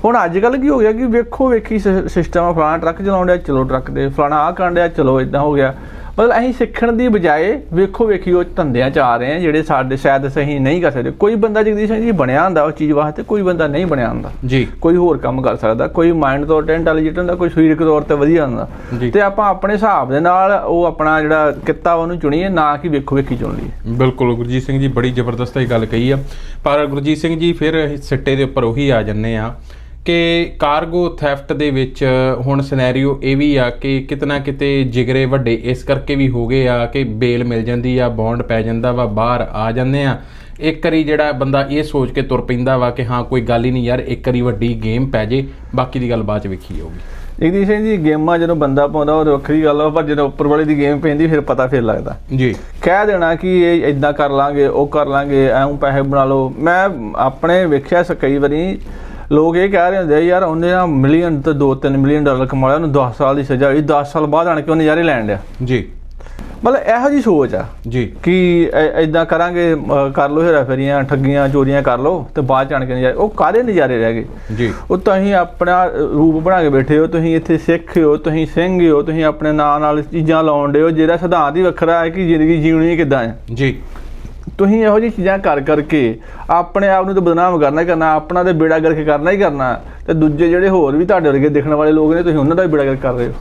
ਹੁਣ ਅੱਜ ਕੱਲ ਕੀ ਹੋ ਗਿਆ ਕਿ ਵੇਖੋ ਵੇਖੀ ਸਿਸਟਮ ਆ ਫਲਾਣਾ ਟਰੱਕ ਚਲਾਉਣ ਡਿਆ ਚਲੋ ਟਰੱਕ ਦੇ ਫਲਾਣਾ ਆ ਕਰਨ ਡਿਆ ਚਲੋ ਇਦਾਂ ਹੋ ਗਿਆ। ਮਤਲਬ ਅਸੀਂ ਸਿੱਖਣ ਦੀ ਬਜਾਏ ਵੇਖੋ ਵੇਖੀ ਉਹ ਧੰਦਿਆਂ ਚ ਆ ਰਹੇ ਆ ਜਿਹੜੇ ਸਾਡੇ ਸ਼ਾਇਦ ਸਹੀ ਨਹੀਂ ਕਰ ਸਕਦੇ। ਕੋਈ ਬੰਦਾ ਜਗਦੀਸ਼ ਸਿੰਘ ਜੀ ਬਣਿਆ ਹੁੰਦਾ ਉਸ ਚੀਜ਼ ਵਾਸਤੇ ਕੋਈ ਬੰਦਾ ਨਹੀਂ ਬਣਿਆ ਹੁੰਦਾ। ਜੀ। ਕੋਈ ਹੋਰ ਕੰਮ ਕਰ ਸਕਦਾ ਕੋਈ ਮਾਈਂਡ ਤੌਰ ਤੇ ਇੰਟੈਲੀਜੈਂਟ ਹੁੰਦਾ ਕੋਈ ਸਰੀਰਕ ਤੌਰ ਤੇ ਵਧੀਆ ਹੁੰਦਾ। ਤੇ ਆਪਾਂ ਆਪਣੇ ਹਿਸਾਬ ਦੇ ਨਾਲ ਉਹ ਆਪਣਾ ਜਿਹੜਾ ਕਿੱਤਾ ਉਹਨੂੰ ਚੁਣੀਏ ਨਾ ਕਿ ਵੇਖੋ ਵੇਖੀ ਚੁਣ ਲਈਏ। ਬਿਲਕੁਲ ਗੁਰਜੀਤ ਸਿੰਘ ਜੀ ਬੜੀ ਜ਼ਬਰਦਸਤ ਇਹ ਗੱਲ ਕਹੀ ਆ। ਪਰ ਗੁਰਜੀਤ ਸਿੰਘ ਜੀ ਫਿਰ ਸਿੱਟੇ ਦੇ ਉੱਪਰ ਉਹੀ ਆ ਜੰਨੇ ਆ। ਕਿ ਕਾਰਗੋ ਥੈਫਟ ਦੇ ਵਿੱਚ ਹੁਣ ਸਿਨੈਰੀਓ ਇਹ ਵੀ ਆ ਕਿ ਕਿਤਨਾ ਕਿਤੇ ਜਿਗਰੇ ਵੱਡੇ ਇਸ ਕਰਕੇ ਵੀ ਹੋ ਗਏ ਆ ਕਿ ਬੇਲ ਮਿਲ ਜਾਂਦੀ ਆ ਬੌਂਡ ਪੈ ਜਾਂਦਾ ਵਾ ਬਾਹਰ ਆ ਜਾਂਦੇ ਆ। ਇੱਕ ਵਾਰੀ ਜਿਹੜਾ ਬੰਦਾ ਇਹ ਸੋਚ ਕੇ ਤੁਰ ਪੈਂਦਾ ਵਾ ਕਿ ਹਾਂ ਕੋਈ ਗੱਲ ਹੀ ਨਹੀਂ ਯਾਰ ਇੱਕ ਵਾਰੀ ਵੱਡੀ ਗੇਮ ਪੈ ਜੇ ਬਾਕੀ ਦੀ ਗੱਲ ਬਾਅਦ ਚ ਵੇਖੀ ਜਾਊਗੀ। ਜਗਦੀਸ਼ ਸਿੰਘ ਜੀ ਗੇਮਾਂ ਜਦੋਂ ਬੰਦਾ ਪਾਉਂਦਾ ਉਹ ਵੱਖਰੀ ਗੱਲ ਆ ਪਰ ਜਦੋਂ ਉੱਪਰ ਵਾਲੇ ਦੀ ਗੇਮ ਪੈਂਦੀ ਫਿਰ ਪਤਾ ਫਿਰ ਲੱਗਦਾ। ਜੀ। ਕਹਿ ਦੇਣਾ ਕਿ ਇਹ ਇਦਾਂ ਕਰ ਲਾਂਗੇ ਉਹ ਕਰ ਲਾਂਗੇ ਐਂ ਪੈਸੇ ਬਣਾ ਲਓ। ਮੈਂ ਆਪਣੇ ਵੇਖਿਆ ਸ ਕਈ ਵਾਰੀ ਲੋਕ ਇਹ ਕਹਿ ਰਹੇ ਹੁੰਦੇ ਆ, ਯਾਰ ਉਹਨੇ ਨਾ ਮਿਲੀਅਨ ਤੇ 2-3 ਮਿਲੀਅਨ ਡਾਲਰ ਕਮਾ ਲਿਆ ਉਹਨੂੰ 10 ਸਾਲ ਦੀ ਸਜ਼ਾ ਹੋਈ 10 ਸਾਲ ਬਾਅਦ ਆਣ ਕੇ ਉਹ ਨਜ਼ਾਰੇ ਲੈਣ ਡਿਆ। ਜੀ। ਮਤਲਬ ਇਹੋ ਜੀ ਸੋਚ ਆ ਜੀ। ਕਿ ਇਦਾਂ ਕਰਾਂਗੇ ਕਰ ਲਓ ਹੇਰਾ ਫੇਰੀਆਂ ਠੱਗੀਆਂ ਚੋਰੀਆਂ ਕਰ ਲਓ ਤੇ ਬਾਅਦ ਚ ਆਣ ਕੇ ਨਜ਼ਾਰੇ ਉਹ ਕਾਹਦੇ ਨਜ਼ਾਰੇ ਰਹਿ ਗਏ? ਜੀ। ਉਹ ਤੁਸੀਂ ਆਪਣਾ ਰੂਪ ਬਣਾ ਕੇ ਬੈਠੇ ਹੋ ਤੁਸੀਂ ਇੱਥੇ ਸਿੱਖ ਹੋ ਤੁਸੀਂ ਸਿੰਘ ਹੋ ਤੁਸੀਂ ਆਪਣੇ ਨਾਂ ਨਾਲ ਚੀਜ਼ਾਂ ਲਾਉਣ ਦੇ ਹੋ ਜਿਹੜਾ ਸਿਧਾਂਤ ਹੀ ਵੱਖਰਾ ਹੈ ਕਿ ਜ਼ਿੰਦਗੀ ਜੀਉਣੀ ਕਿੱਦਾਂ ਹੈ। ਜੀ। ਤੁਸੀਂ ਇਹੋ ਜਿਹੀ ਚੀਜ਼ਾਂ ਕਰ ਕਰਕੇ ਆਪਣੇ ਆਪ ਨੂੰ ਤਾਂ ਬਦਨਾਮ ਕਰਨਾ ਹੀ ਕਰਨਾ, ਆਪਣਾ ਤੇ ਬੇੜਾ ਗਰਕ ਕਰਨਾ ਹੀ ਕਰਨਾ, ਤੇ ਦੂਜੇ ਜਿਹੜੇ ਹੋਰ ਵੀ ਤੁਹਾਡੇ ਵਰਗੇ ਦੇਖਣ ਵਾਲੇ ਲੋਕ ਨੇ, ਤੁਸੀਂ ਉਹਨਾਂ ਦਾ ਵੀ ਬੇੜਾ ਗਰਕ ਕਰ ਰਹੇ ਹੋ।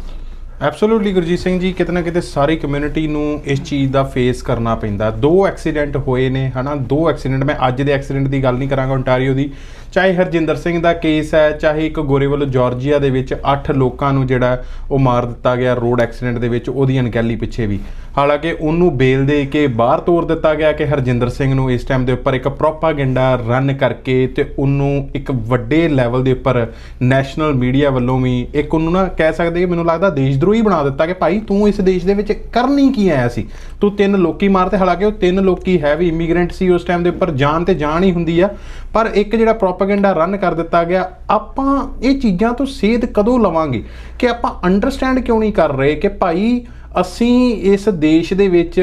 ਐਬਸੋਲੂਟਲੀ ਗੁਰਜੀਤ ਸਿੰਘ ਜੀ, ਕਿਤੇ ਨਾ ਕਿਤੇ ਸਾਰੀ ਕਮਿਊਨਿਟੀ ਨੂੰ ਇਸ ਚੀਜ਼ ਦਾ ਫੇਸ ਕਰਨਾ ਪੈਂਦਾ। ਦੋ ਐਕਸੀਡੈਂਟ ਹੋਏ ਨੇ, ਹਨਾ? ਦੋ ਐਕਸੀਡੈਂਟ ਮੈਂ ਅੱਜ ਦੇ ਐਕਸੀਡੈਂਟ ਦੀ ਗੱਲ ਨਹੀਂ ਕਰਾਂਗਾ ਓਨਟਾਰੀਓ ਦੀ। ਚਾਹੇ ਹਰਜਿੰਦਰ ਸਿੰਘ ਦਾ ਕੇਸ ਹੈ, ਚਾਹੇ ਇੱਕ ਗੋਰੇ ਵੱਲੋਂ ਜਾਰਜੀਆ ਦੇ ਵਿੱਚ 8 ਲੋਕਾਂ ਨੂੰ ਜਿਹੜਾ ਉਹ ਮਾਰ ਦਿੱਤਾ ਗਿਆ ਰੋਡ ਐਕਸੀਡੈਂਟ ਦੇ ਵਿੱਚ, ਉਹਦੀ ਅਣਗਹਿਲੀ ਪਿੱਛੇ ਵੀ। ਹਾਲਾਂਕਿ ਉਹਨੂੰ ਬੇਲ ਦੇ ਕੇ ਬਾਹਰ ਤੋਰ ਦਿੱਤਾ ਗਿਆ ਕਿ ਹਰਜਿੰਦਰ ਸਿੰਘ ਨੂੰ ਇਸ ਟਾਈਮ ਦੇ ਉੱਪਰ ਇੱਕ ਪ੍ਰੋਪਾਗੈਂਡਾ ਰਨ ਕਰਕੇ ਤੇ ਉਹਨੂੰ ਇੱਕ ਵੱਡੇ ਲੈਵਲ ਦੇ ਉੱਪਰ ਨੈਸ਼ਨਲ ਮੀਡੀਆ ਵੱਲੋਂ ਵੀ ਇੱਕ ਉਹਨੂੰ ਨਾ ਕਹਿ ਸਕਦੇ ਕਿ ਮੈਨੂੰ ਲੱਗਦਾ ਦੇਸ਼ਦਰੋਹੀ ਬਣਾ ਦਿੱਤਾ ਕਿ ਭਾਈ ਤੂੰ ਇਸ ਦੇਸ਼ ਦੇ ਵਿੱਚ ਕਰਨੀ ਕੀ ਆਇਆ ਸੀ? ਤੂੰ ਤਿੰਨ ਲੋਕੀ ਮਾਰਤੇ ਹਾਲਾਂਕਿ ਉਹ ਤਿੰਨ ਲੋਕੀ ਹੈ ਵੀ ਇਮੀਗ੍ਰੈਂਟ ਸੀ ਉਸ ਟਾਈਮ ਦੇ ਉੱਪਰ, ਜਾਨ ਤੇ ਜਾਨ ਹੀ ਹੁੰਦੀ ਆ। ਪਰ ਇੱਕ ਜਿਹੜਾ ਪ੍ਰੋਪਾਗੈਂਡਾ ਰਨ ਕਰ ਦਿੱਤਾ ਗਿਆ। ਆਪਾਂ ਇਹ ਚੀਜ਼ਾਂ ਤੋਂ ਸੇਧ ਕਦੋਂ ਲਵਾਂਗੇ ਕਿ ਆਪਾਂ ਅੰਡਰਸਟੈਂਡ ਕਿਉਂ ਨਹੀਂ ਕਰ ਰਹੇ ਕਿ ਭਾਈ ਅਸੀਂ ਇਸ ਦੇਸ਼ ਦੇ ਵਿੱਚ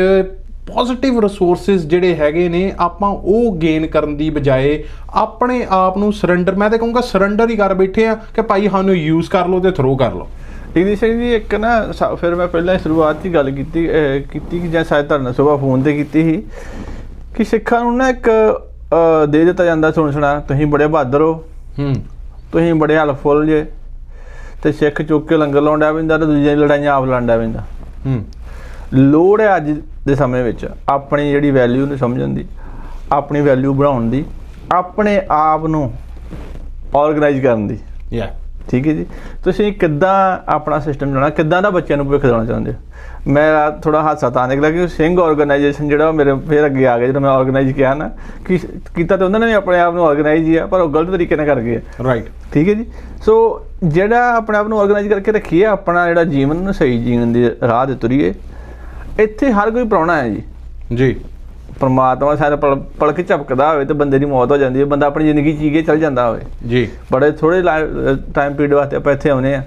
ਪੋਜ਼ਿਟਿਵ ਰਿਸੋਰਸਸ ਜਿਹੜੇ ਹੈਗੇ ਨੇ, ਆਪਾਂ ਉਹ ਗੇਨ ਕਰਨ ਦੀ ਬਜਾਏ ਆਪਣੇ ਆਪ ਨੂੰ ਸਰੈਂਡਰ ਮੈਂ ਤਾਂ ਕਹੂੰਗਾ ਸਰੈਂਡਰ ਹੀ ਕਰ ਬੈਠੇ ਆ ਕਿ ਭਾਈ ਸਾਨੂੰ ਯੂਜ਼ ਕਰ ਲਓ ਤੇ ਥਰੋ ਕਰ ਲਓ। ਜਗਦੀਸ਼ ਸਿੰਘ ਜੀ, ਇੱਕ ਨਾ ਸਾ- ਫਿਰ ਮੈਂ ਪਹਿਲਾਂ ਸ਼ੁਰੂਆਤ 'ਚ ਗੱਲ ਕੀਤੀ ਕੀਤੀ ਕਿ ਜਾਂ ਸ਼ਾਇਦ ਤੁਹਾਡੇ ਨਾਲ ਸੁਬਾਹ ਫੋਨ ਤੇ ਕੀਤੀ ਸੀ ਕਿ ਸਿੱਖਾਂ ਨੂੰ ਨਾ ਇੱਕ ਦੇ ਦਿੱਤਾ ਜਾਂਦਾ ਸੁਣ ਸੁਣਾ ਤੁਸੀਂ ਬੜੇ ਬਹਾਦਰ ਹੋ। ਹੂੰ। ਤੁਸੀਂ ਬੜੇ ਹੈਲਪਫੁਲ ਜੇ। ਤੇ ਸਿੱਖ ਚੁੱਕ ਕੇ ਲੰਗਰ ਲਾਉਂਦਾ ਪੈਂਦਾ ਤੇ ਦੂਜੀਆਂ ਲੜਾਈਆਂ ਆਪ ਲੜਦਾ ਪੈਂਦਾ। ਹੂੰ। ਲੋੜ ਹੈ ਅੱਜ ਦੇ ਸਮੇਂ ਵਿੱਚ ਆਪਣੀ ਜਿਹੜੀ ਵੈਲਿਊ ਨੂੰ ਸਮਝਣ ਦੀ ਆਪਣੀ ਵੈਲਿਊ ਬਣਾਉਣ ਦੀ ਆਪਣੇ ਆਪ ਨੂੰ ਆਰਗੇਨਾਈਜ਼ ਕਰਨ ਦੀ। ਯਾ ਠੀਕ ਹੈ ਜੀ? ਤੁਸੀਂ ਕਿੱਦਾਂ ਆਪਣਾ ਸਿਸਟਮ ਚਲਾਉਣਾ ਕਿੱਦਾਂ ਦਾ ਬੱਚਿਆਂ ਨੂੰ ਭਵਿੱਖ ਦੇਣਾ ਚਾਹੁੰਦੇ ਹੋ? ਮੈਂ ਥੋੜਾ ਹਾਸਾ ਤਾਂ ਨਿਕਲਿਆ ਕਿ ਸਿੰਘ ਆਰਗੇਨਾਈਜੇਸ਼ਨ ਜਿਹੜਾ ਮੇਰੇ ਫੇਰ ਅੱਗੇ ਆ ਗਿਆ ਜਦੋਂ ਮੈਂ ਆਰਗੇਨਾਈਜ਼ ਕਿਹਾ ਨਾ ਕਿ ਕੀਤਾ ਤਾਂ ਉਹਨਾਂ ਨੇ ਵੀ ਆਪਣੇ ਆਪ ਨੂੰ ਆਰਗੇਨਾਈਜ਼ ਹੀ ਆ ਪਰ ਉਹ ਗਲਤ ਤਰੀਕੇ ਨਾਲ ਕਰ ਗਏ। ਰਾਈਟ ਠੀਕ ਹੈ ਜੀ? ਸੋ ਜਿਹੜਾ ਆਪਣੇ ਆਪ ਨੂੰ ਆਰਗੇਨਾਈਜ਼ ਕਰਕੇ ਰੱਖੀਏ ਆਪਣਾ ਜਿਹੜਾ ਜੀਵਨ ਨੂੰ ਸਹੀ ਜੀਵਨ ਦੀ ਰਾਹ ਤੇ ਤੁਰੀਏ ਇੱਥੇ ਹਰ ਕੋਈ ਪ੍ਰਾਹੁਣਾ ਹੈ ਜੀ। ਜੀ। ਪਰਮਾਤਮਾ ਸਾਰੇ ਪਲ ਪਲ ਕੇ ਝਪਕਦਾ ਹੋਵੇ ਤੇ ਬੰਦੇ ਦੀ ਮੌਤ ਹੋ ਜਾਂਦੀ ਹੈ ਬੰਦਾ ਆਪਣੀ ਜ਼ਿੰਦਗੀ ਜੀ ਕੇ ਚੱਲ ਜਾਂਦਾ ਹੋਵੇ। ਜੀ। ਬੜੇ ਥੋੜੇ ਟਾਈਮ ਪੀਰੀਅਡ ਵਾਸਤੇ ਆਪਾਂ ਇੱਥੇ ਆਉਨੇ ਆ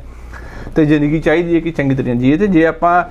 ਤੇ ਜ਼ਿੰਦਗੀ ਚਾਹੀਦੀ ਹੈ ਕਿ ਚੰਗੀ ਤਰ੍ਹਾਂ ਜੀਏ ਤੇ ਜੇ ਆਪਾਂ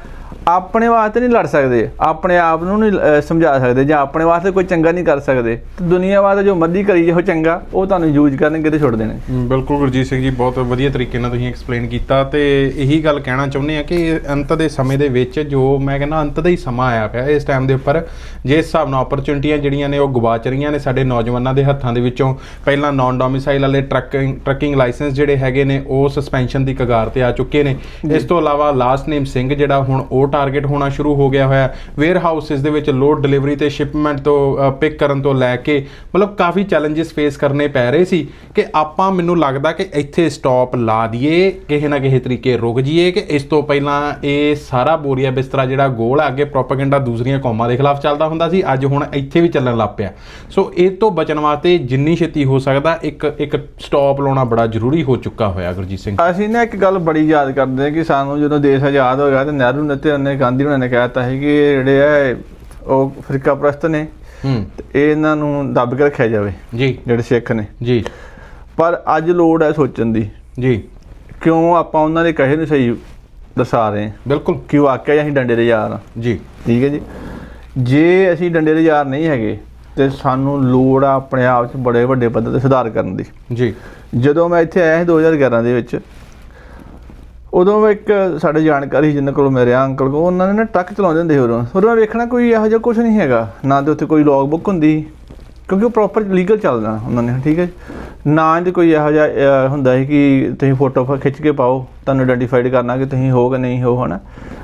ਆਪਣੇ ਵਾਸਤੇ ਨਹੀਂ ਲੜ ਸਕਦੇ ਆਪਣੇ ਆਪ ਨੂੰ ਨਹੀਂ ਸਮਝਾ ਸਕਦੇ ਜਾਂ ਆਪਣੇ ਵਾਸਤੇ ਕੋਈ ਚੰਗਾ ਨਹੀਂ ਕਰ ਸਕਦੇ। ਤੇ ਦੁਨੀਆ ਵਾਸਤੇ ਜੋ ਮਰਜ਼ੀ ਕਰੀ ਜਿਹੋ ਚੰਗਾ ਉਹ ਤੁਹਾਨੂੰ ਯੂਜ਼ ਕਰਨਗੇ ਤੇ ਛੁੱਟ ਦੇਣੇ ਹਮ, ਬਿਲਕੁਲ ਗੁਰਜੀਤ ਸਿੰਘ ਜੀ ਬਹੁਤ ਵਧੀਆ ਤਰੀਕੇ ਨਾਲ ਤੁਸੀਂ ਐਕਸਪਲੇਨ ਕੀਤਾ ਤੇ ਇਹੀ ਗੱਲ ਕਹਿਣਾ ਚਾਹੁੰਦੇ ਆ ਕਿ ਅੰਤ ਦੇ ਸਮੇਂ ਦੇ ਵਿੱਚ ਜੋ ਮੈਂ ਕਹਿੰਦਾ ਅੰਤ ਦਾ ਹੀ ਸਮਾਂ ਆਇਆ ਪਿਆ ਇਸ ਟਾਈਮ ਦੇ ਉੱਪਰ ਜੇ ਇਸ ਹਿਸਾਬ ਨਾਲ ਓਪਰਚੁਨਿਟੀਆਂ ਜਿਹੜੀਆਂ ਨੇ ਉਹ ਗਵਾਚ ਰਹੀਆਂ ਨੇ ਸਾਡੇ ਨੌਜਵਾਨਾਂ ਦੇ ਹੱਥਾਂ ਦੇ ਵਿੱਚੋਂ ਪਹਿਲਾਂ ਨਾਨ ਡੋਮਿਸਾਈਲ ਵਾਲੇ ਟਰੱਕਿੰਗ ਟਰੱਕਿੰਗ ਲਾਇਸੈਂਸ ਜਿਹੜੇ ਹੈਗੇ ਨੇ ਉਹ ਸਸਪੈਂਸ਼ਨ ਦੀ ਕਗਾਰ ਤੇ ਆ ਚੁੱਕੇ ਨੇ। ਇਸ ਤੋਂ ਇਲਾਵਾ ਲਾਸਟ ਨੇਮ ਸਿੰਘ ਜਿਹੜਾ ਹੁਣ ਉਹ ਟਾਰਗੇਟ ਹੋਣਾ ਸ਼ੁਰੂ ਹੋ ਗਿਆ ਹੋਇਆ ਵੇਅਰ ਹਾਊਸਸ ਦੇ ਵਿੱਚ ਲੋਡ ਡਿਲੀਵਰੀ ਤੇ ਸ਼ਿਪਮੈਂਟ ਤੋਂ ਪਿਕ ਕਰਨ ਤੋਂ ਲੈ ਕੇ ਮਤਲਬ ਕਾਫੀ ਚੈਲੰਜਸ ਫੇਸ ਕਰਨੇ ਪੈ ਰਹੇ ਸੀ ਕਿ ਆਪਾਂ ਮੈਨੂੰ ਲੱਗਦਾ ਕਿ ਇੱਥੇ ਸਟਾਪ ਲਾ ਦਈਏ, ਕਿਸੇ ਨਾ ਕਿਸੇ ਤਰੀਕੇ ਰੁਕ ਜਾਈਏ ਕਿ ਇਸ ਤੋਂ ਪਹਿਲਾਂ ਇਹ ਸਾਰਾ ਬੋਰੀਆ ਬਿਸਤਰਾ ਜਿਹੜਾ ਗੋਲ ਆ, ਅੱਗੇ ਪ੍ਰੋਪਾਗੈਂਡਾ ਦੂਸਰੀਆਂ ਕੌਮਾਂ ਦੇ ਖਿਲਾਫ ਚੱਲਦਾ ਹੁੰਦਾ ਸੀ, ਅੱਜ ਹੁਣ ਇੱਥੇ ਵੀ ਚੱਲਣ ਲੱਗ ਪਿਆ। ਸੋ ਇਹ ਤੋਂ ਬਚਣ ਵਾਸਤੇ ਜਿੰਨੀ ਛੇਤੀ ਹੋ ਸਕਦਾ, ਇੱਕ ਇੱਕ ਸਟਾਪ ਲਾਉਣਾ ਬੜਾ ਜ਼ਰੂਰੀ ਹੋ ਚੁੱਕਾ ਹੋਇਆ, ਗੁਰਜੀਤ ਸਿੰਘ। ਅਸੀਂ ਨਾ ਇੱਕ ਗੱਲ ਬੜੀ ਯਾਦ ਕਰਦੇ ਹਾਂ ਕਿ ਸਾਨੂੰ ਜਦੋਂ ਦੇਸ਼ ਆਜ਼ਾਦ ਹੋਇਆ ਤੇ ਨਹਿਰੂ ਨੇ ਤੇ ਉਹਨੇ ਗਾਂਧੀ ਉਹਨਾਂ ਨੇ ਕਹਿਤਾ ਸੀ ਕਿ ਜਿਹੜੇ ਆ ਉਹ ਫਿਰਕਾ ਪ੍ਰਸਤ ਨੇ ਹੂੰ। ਇਹ ਇਹਨਾਂ ਨੂੰ ਦੱਬ ਕੇ ਰੱਖਿਆ ਜਾਵੇ ਜੀ। ਜਿਹੜੇ ਸਿੱਖ ਨੇ। ਜੀ। ਪਰ ਅੱਜ ਲੋੜ ਹੈ ਸੋਚਣ ਦੀ। ਜੀ। ਕਿਉਂ ਆਪਾਂ ਉਹਨਾਂ ਦੇ ਕਹੇ ਨੂੰ ਸਹੀ ਦਰਸਾ ਰਹੇ ਹਾਂ? ਬਿਲਕੁਲ। ਕਿ ਵਾਕਿਆ ਹੀ ਅਸੀਂ ਡੰਡੇ ਦੇ ਯਾਰ ਹਾਂ। ਜੀ। ਠੀਕ ਹੈ ਜੀ। ਜੇ ਅਸੀਂ ਡੰਡੇ ਦੇ ਯਾਰ ਨਹੀਂ ਹੈਗੇ ਤੇ ਸਾਨੂੰ ਲੋੜ ਆ ਆਪਣੇ ਆਪ 'ਚ ਬੜੇ ਵੱਡੇ ਪੱਧਰ ਤੇ ਸੁਧਾਰ ਕਰਨ ਦੀ। ਜੀ। ਜਦੋਂ ਮੈਂ ਇੱਥੇ ਆਇਆ ਸੀ 2011 ਦੇ ਵਿੱਚ ਉਦੋਂ ਇੱਕ ਸਾਡੇ ਜਾਣਕਾਰੀ ਜਿੰਨਾਂ ਕੋਲ ਮੇਰੇ ਅੰਕਲ ਕੋ ਉਹਨਾਂ ਨੇ ਨਾ ਟਰੱਕ ਚਲਾਉਂਦੇ ਹੁੰਦੇ ਸੀ ਉਦੋਂ। ਉਦੋਂ ਮੈਂ ਵੇਖਣਾ ਕੋਈ ਇਹੋ ਜਿਹਾ ਕੁਝ ਨਹੀਂ ਹੈਗਾ। ਨਾ ਤੇ ਉੱਥੇ ਕੋਈ ਲੌਗ ਬੁੱਕ ਹੁੰਦੀ। ਕਿਉਂਕਿ ਉਹ ਪ੍ਰੋਪਰ ਲੀਗਲ ਚੱਲਦਾ ਉਹਨਾਂ ਨੇ ਠੀਕ ਹੈ ਨਾ ਤੇ ਕੋਈ ਇਹੋ ਜਿਹਾ ਹੁੰਦਾ ਹੈ ਕਿ ਤੁਸੀਂ ਫੋਟੋ ਖਿੱਚ ਕੇ ਪਾਓ ਤੁਹਾਨੂੰ ਆਇਡੈਂਟੀਫਾਈਡ ਕਰਨਾ ਕਿ ਤੁਸੀਂ ਹੋ ਕਿ ਨਹੀਂ ਹੋ ਹਨਾ।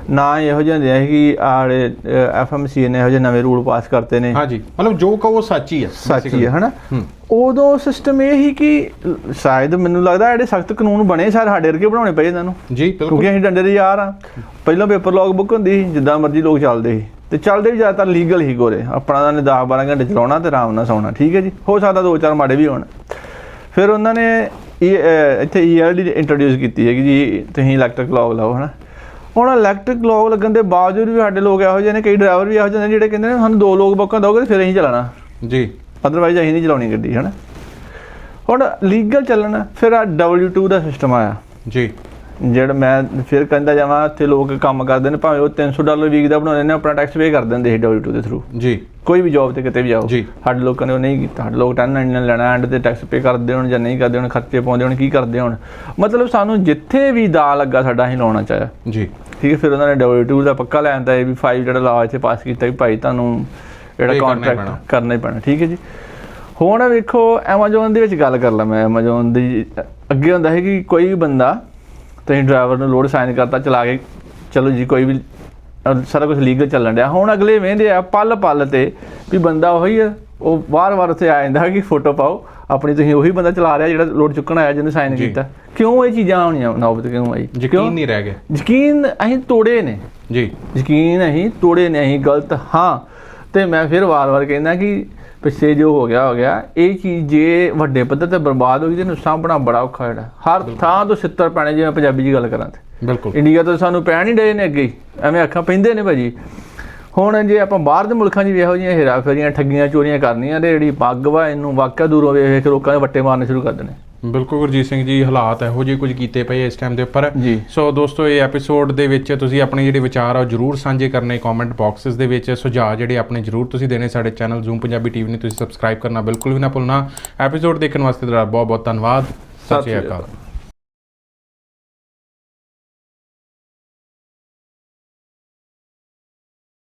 ਨਾ ਇਹੋ ਜਿਹਾ ਹੁੰਦੇ ਹੈ ਕਿ ਆੜੇ ਐਫਐਮਸੀ ਨੇ ਇਹੋ ਜਿਹੇ ਨਵੇਂ ਰੂਲ ਪਾਸ ਕਰਤੇ ਨੇ। ਹਾਂਜੀ ਮਤਲਬ ਜੋ ਕਹੋ ਸੱਚ ਹੀ ਹੈ ਸੱਚ ਹੀ ਹੈ ਹਨਾ। ਉਦੋਂ ਸਿਸਟਮ ਇਹ ਹੀ ਕਿ ਸ਼ਾਇਦ ਮੈਨੂੰ ਲੱਗਦਾ ਜਿਹੜੇ ਸਖਤ ਕਾਨੂੰਨ ਬਣੇ ਸਾਰੇ ਸਾਡੇ ਵਰਗੇ ਬਣਾਉਣੇ ਪਏ ਇਹਨਾਂ ਨੂੰ। ਜੀ ਬਿਲਕੁਲ। ਕਿਉਂਕਿ ਅਸੀਂ ਡੰਡੇ ਦੇ ਯਾਰ ਆ। ਪਹਿਲਾਂ ਪੇਪਰ ਲੌਗ ਬੁੱਕ ਹੁੰਦੀ ਸੀ ਜਿੱਦਾਂ ਮਰਜ਼ੀ ਲੋਕ ਚੱਲਦੇ ਸੀ। ਤੇ ਚੱਲਦੇ ਵੀ ਜ਼ਿਆਦਾਤਰ ਲੀਗਲ ਹੀ ਗੋਰੇ। ਆਪਣਾ ਨੇ 10 12 ਘੰਟੇ ਚਲਾਉਣਾ ਤੇ ਆਰਾਮ ਨਾਲ ਸੌਣਾ ਠੀਕ ਹੈ ਜੀ? ਹੋ ਸਕਦਾ ਦੋ ਚਾਰ ਮਾੜੇ ਵੀ ਹੋਣ। ਫਿਰ ਉਹਨਾਂ ਨੇ ਇਹ ਅਹ, ਇੱਥੇ ਈਐਲਡੀ ਇੰਟਰੋਡਿਊਸ ਕੀਤੀ ਹੈ ਕਿ ਜੀ ਤੁਸੀਂ ਇਲੈਕਟ੍ਰਿਕ ਲੌਗ ਲਾਓ ਹਨਾ? ਹੁਣ ਇਲੈਕਟ੍ਰਿਕ ਲੌਗ ਲੱਗਣ ਦੇ ਬਾਵਜੂਦ ਵੀ ਸਾਡੇ ਲੋਕ ਇਹੋ ਜਿਹੇ ਨੇ ਕਈ ਡਰਾਈਵਰ ਵੀ ਇਹੋ ਜਿਹੇ ਨੇ ਜਿਹੜੇ ਕਹਿੰਦੇ ਨੇ ਸਾਨੂੰ ਦੋ ਲੋਕ ਬੁੱਕਾਂ ਦੋਗੇ ਫਿਰ ਅਸੀਂ ਚਲਾਣਾ ਜੀ। ਅਦਰਵਾਈਜ਼ ਅਸੀਂ ਨਹੀਂ ਚਲਾਉਣੀ ਗੱਡੀ ਹਨਾ? ਹੁਣ ਲੀਗਲ ਚੱਲਣਾ ਫਿਰ ਆ W2 ਦਾ ਸਿਸਟਮ ਆਇਆ। ਜੀ। ਜਿਹੜਾ ਮੈਂ ਫਿਰ ਕਹਿੰਦਾ ਜਾਵਾਂ ਇੱਥੇ ਲੋਕ ਕੰਮ ਕਰਦੇ ਨੇ ਭਾਵੇਂ ਉਹ 300 ਡਾਲਰ ਵੀਕ ਦਾ ਬਣਾਉਂਦੇ ਨੇ ਆਪਣਾ ਟੈਕਸ ਪੇ ਕਰ ਦਿੰਦੇ ਸੀ W2 ਦੇ ਥਰੂ ਜੀ। ਕੋਈ ਵੀ ਜੌਬ ਤੇ ਕਿਤੇ ਵੀ ਜਾਓ। ਸਾਡੇ ਲੋਕਾਂ ਨੇ ਉਹ ਨਹੀਂ ਕੀਤਾ। ਸਾਡੇ ਲੋਕ 1099 ਲੈਣਾ ਐਂਡ ਤੇ ਟੈਕਸ ਪੇ ਕਰਦੇ ਹੋਣ ਜਾਂ ਨਹੀਂ ਕਰਦੇ ਹੋਣ ਖਰਚੇ ਪਾਉਂਦੇ ਹੋਣ ਕੀ ਕਰਦੇ ਹੋਣ। ਮਤਲਬ ਸਾਨੂੰ ਜਿੱਥੇ ਵੀ ਦਾ ਲੱਗਾ ਸਾਡਾ ਅਸੀਂ ਲਾਉਣਾ ਚਾਹਿਆ। ਜੀ। ਠੀਕ ਹੈ ਫਿਰ ਉਹਨਾਂ ਨੇ W2 ਦਾ ਪੱਕਾ ਲੈਣ ਦਾ ਇਹ ਵੀ 5 ਜਿਹੜਾ ਲਾ ਇੱਥੇ ਪਾਸ ਕੀਤਾ ਵੀ ਭਾਈ ਤੁਹਾਨੂੰ ਜਿਹੜਾ ਹੀ ਕੰਟਰੈਕਟ। ਕਰਨਾ ਹੀ ਪੈਣਾ। ਠੀਕ ਹੈ ਜੀ। ਹੁਣ ਵੇਖੋ Amazon ਦੇ ਵਿੱਚ ਗੱਲ ਕਰ ਲਾਂ ਮੈਂ। Amazon ਦੀ ਅੱਗੇ ਹੁੰਦਾ ਹੈ ਕਿ ਕੋਈ ਵੀ ਬੰਦਾ ਤੁਸੀਂ ਡਰਾਈਵਰ ਨੂੰ ਲੋਡ ਸਾਈਨ ਕਰਤਾ ਚਲਾ ਕੇ ਚਲੋ ਜੀ ਕੋਈ ਵੀ ਸਾਰਾ ਕੁਝ ਲੀਗਲ ਚੱਲਣ ਡਿਆ। ਹੁਣ ਅਗਲੇ ਵੇਂਦੇ ਆ ਪਲ ਪਲ ਤੇ ਵੀ ਬੰਦਾ ਉਹੀ ਆ ਉਹ ਵਾਰ-ਵਾਰ ਉੱਥੇ ਆ ਜਾਂਦਾ ਕਿ ਫੋਟੋ ਪਾਓ ਆਪਣੀ ਤੁਸੀਂ ਉਹੀ ਬੰਦਾ ਚਲਾ ਰਿਹਾ ਜਿਹੜਾ ਲੋਡ ਚੁੱਕਣ ਆਇਆ ਜਿਹਨੇ ਸਾਈਨ। ਕੀਤਾ। ਕਿਉਂ ਇਹ ਚੀਜ਼ਾਂ ਆਉਣੀਆਂ? ਨੌਬਤ ਕਿਉਂ ਆਈ? ਯਕੀਨ ਨਹੀਂ ਰਹਿ ਗਿਆ ਯਕੀਨ ਅਸੀਂ ਤੋੜੇ ਨੇ। ਜੀ। ਯਕੀਨ ਅਸੀਂ ਤੋੜੇ ਨੇ ਅਸੀਂ ਗਲਤ। ਹਾਂ। ਤੇ ਮੈਂ ਫਿਰ ਵਾਰ-ਵਾਰ ਕਹਿੰਦਾ ਕਿ ਪਿੱਛੇ ਜੋ ਹੋ ਗਿਆ ਹੋ ਗਿਆ ਇਹ ਚੀਜ਼ ਜੇ ਵੱਡੇ ਪੱਧਰ ਤੇ ਬਰਬਾਦ ਹੋ ਗਈ ਤੇ ਇਹਨੂੰ ਸਾਂਭਣਾ ਬੜਾ ਔਖਾ ਜਿਹੜਾ। ਹਰ ਥਾਂ ਤੋਂ ਛਿੱਤਰ ਪੈਣੇ ਜੇ ਮੈਂ ਪੰਜਾਬੀ 'ਚ ਗੱਲ ਕਰਾਂ ਤੇ। ਬਿਲਕੁਲ। ਇੰਡੀਆ ਤੋਂ ਸਾਨੂੰ ਪੈਣ ਹੀ ਡਏ ਨੇ ਅੱਗੇ। ਐਵੇਂ ਅੱਖਾਂ ਪੈਂਦੇ ਨੇ ਭਾਜੀ। ਹੁਣ ਜੇ ਆਪਾਂ ਬਾਹਰ ਦੇ ਮੁਲਕਾਂ 'ਚ ਵੀ ਇਹੋ ਜਿਹੀਆਂ ਹੇਰਾ ਫੇਰੀਆਂ ਠੱਗੀਆਂ ਚੋਰੀਆਂ ਕਰਨੀਆਂ ਤੇ ਜਿਹੜੀ ਪੱਗ ਵਾ ਇਹਨੂੰ ਵਾਕਿਆ ਦੂਰੋਂ ਵੇਖ ਵੇਖ ਕੇ ਲੋਕਾਂ ਦੇ ਵੱਟੇ ਮਾਰਨੇ ਸ਼ੁਰੂ ਕਰ ਦੇਣੇ। ਬਿਲਕੁਲ ਗੁਰਜੀਤ ਸਿੰਘ ਜੀ ਹਾਲਾਤ ਇਹੋ ਜਿਹੇ ਕੁਝ ਕੀਤੇ ਪਏ ਇਸ ਟਾਈਮ ਦੇ ਉੱਪਰ। ਸੋ ਦੋਸਤੋ ਇਹ ਐਪੀਸੋਡ ਦੇ ਵਿੱਚ ਤੁਸੀਂ ਆਪਣੇ ਜਿਹੜੇ ਵਿਚਾਰ ਆ ਉਹ ਜਰੂਰ ਸਾਂਝੇ ਕਰਨੇ ਕਮੈਂਟ ਬਾਕਸਸ ਦੇ ਵਿੱਚ। ਸੁਝਾਅ ਜਿਹੜੇ ਆਪਣੇ ਜਰੂਰ ਤੁਸੀਂ ਦੇਣੇ ਸਾਡੇ ਚੈਨਲ ਜ਼ੂਮ ਪੰਜਾਬੀ ਟੀਵੀ ਨੂੰ ਤੁਸੀਂ ਸਬਸਕ੍ਰਾਈਬ ਕਰਨਾ ਬਿਲਕੁਲ ਵੀ ਨਾ ਭੁੱਲਣਾ। ਐਪੀਸੋਡ ਦੇਖਣ ਵਾਸਤੇ ਤੁਹਾਡਾ ਬਹੁਤ ਬਹੁਤ ਧੰਨਵਾਦ। ਸਤਿ ਸ਼੍ਰੀ ਅਕਾਲ।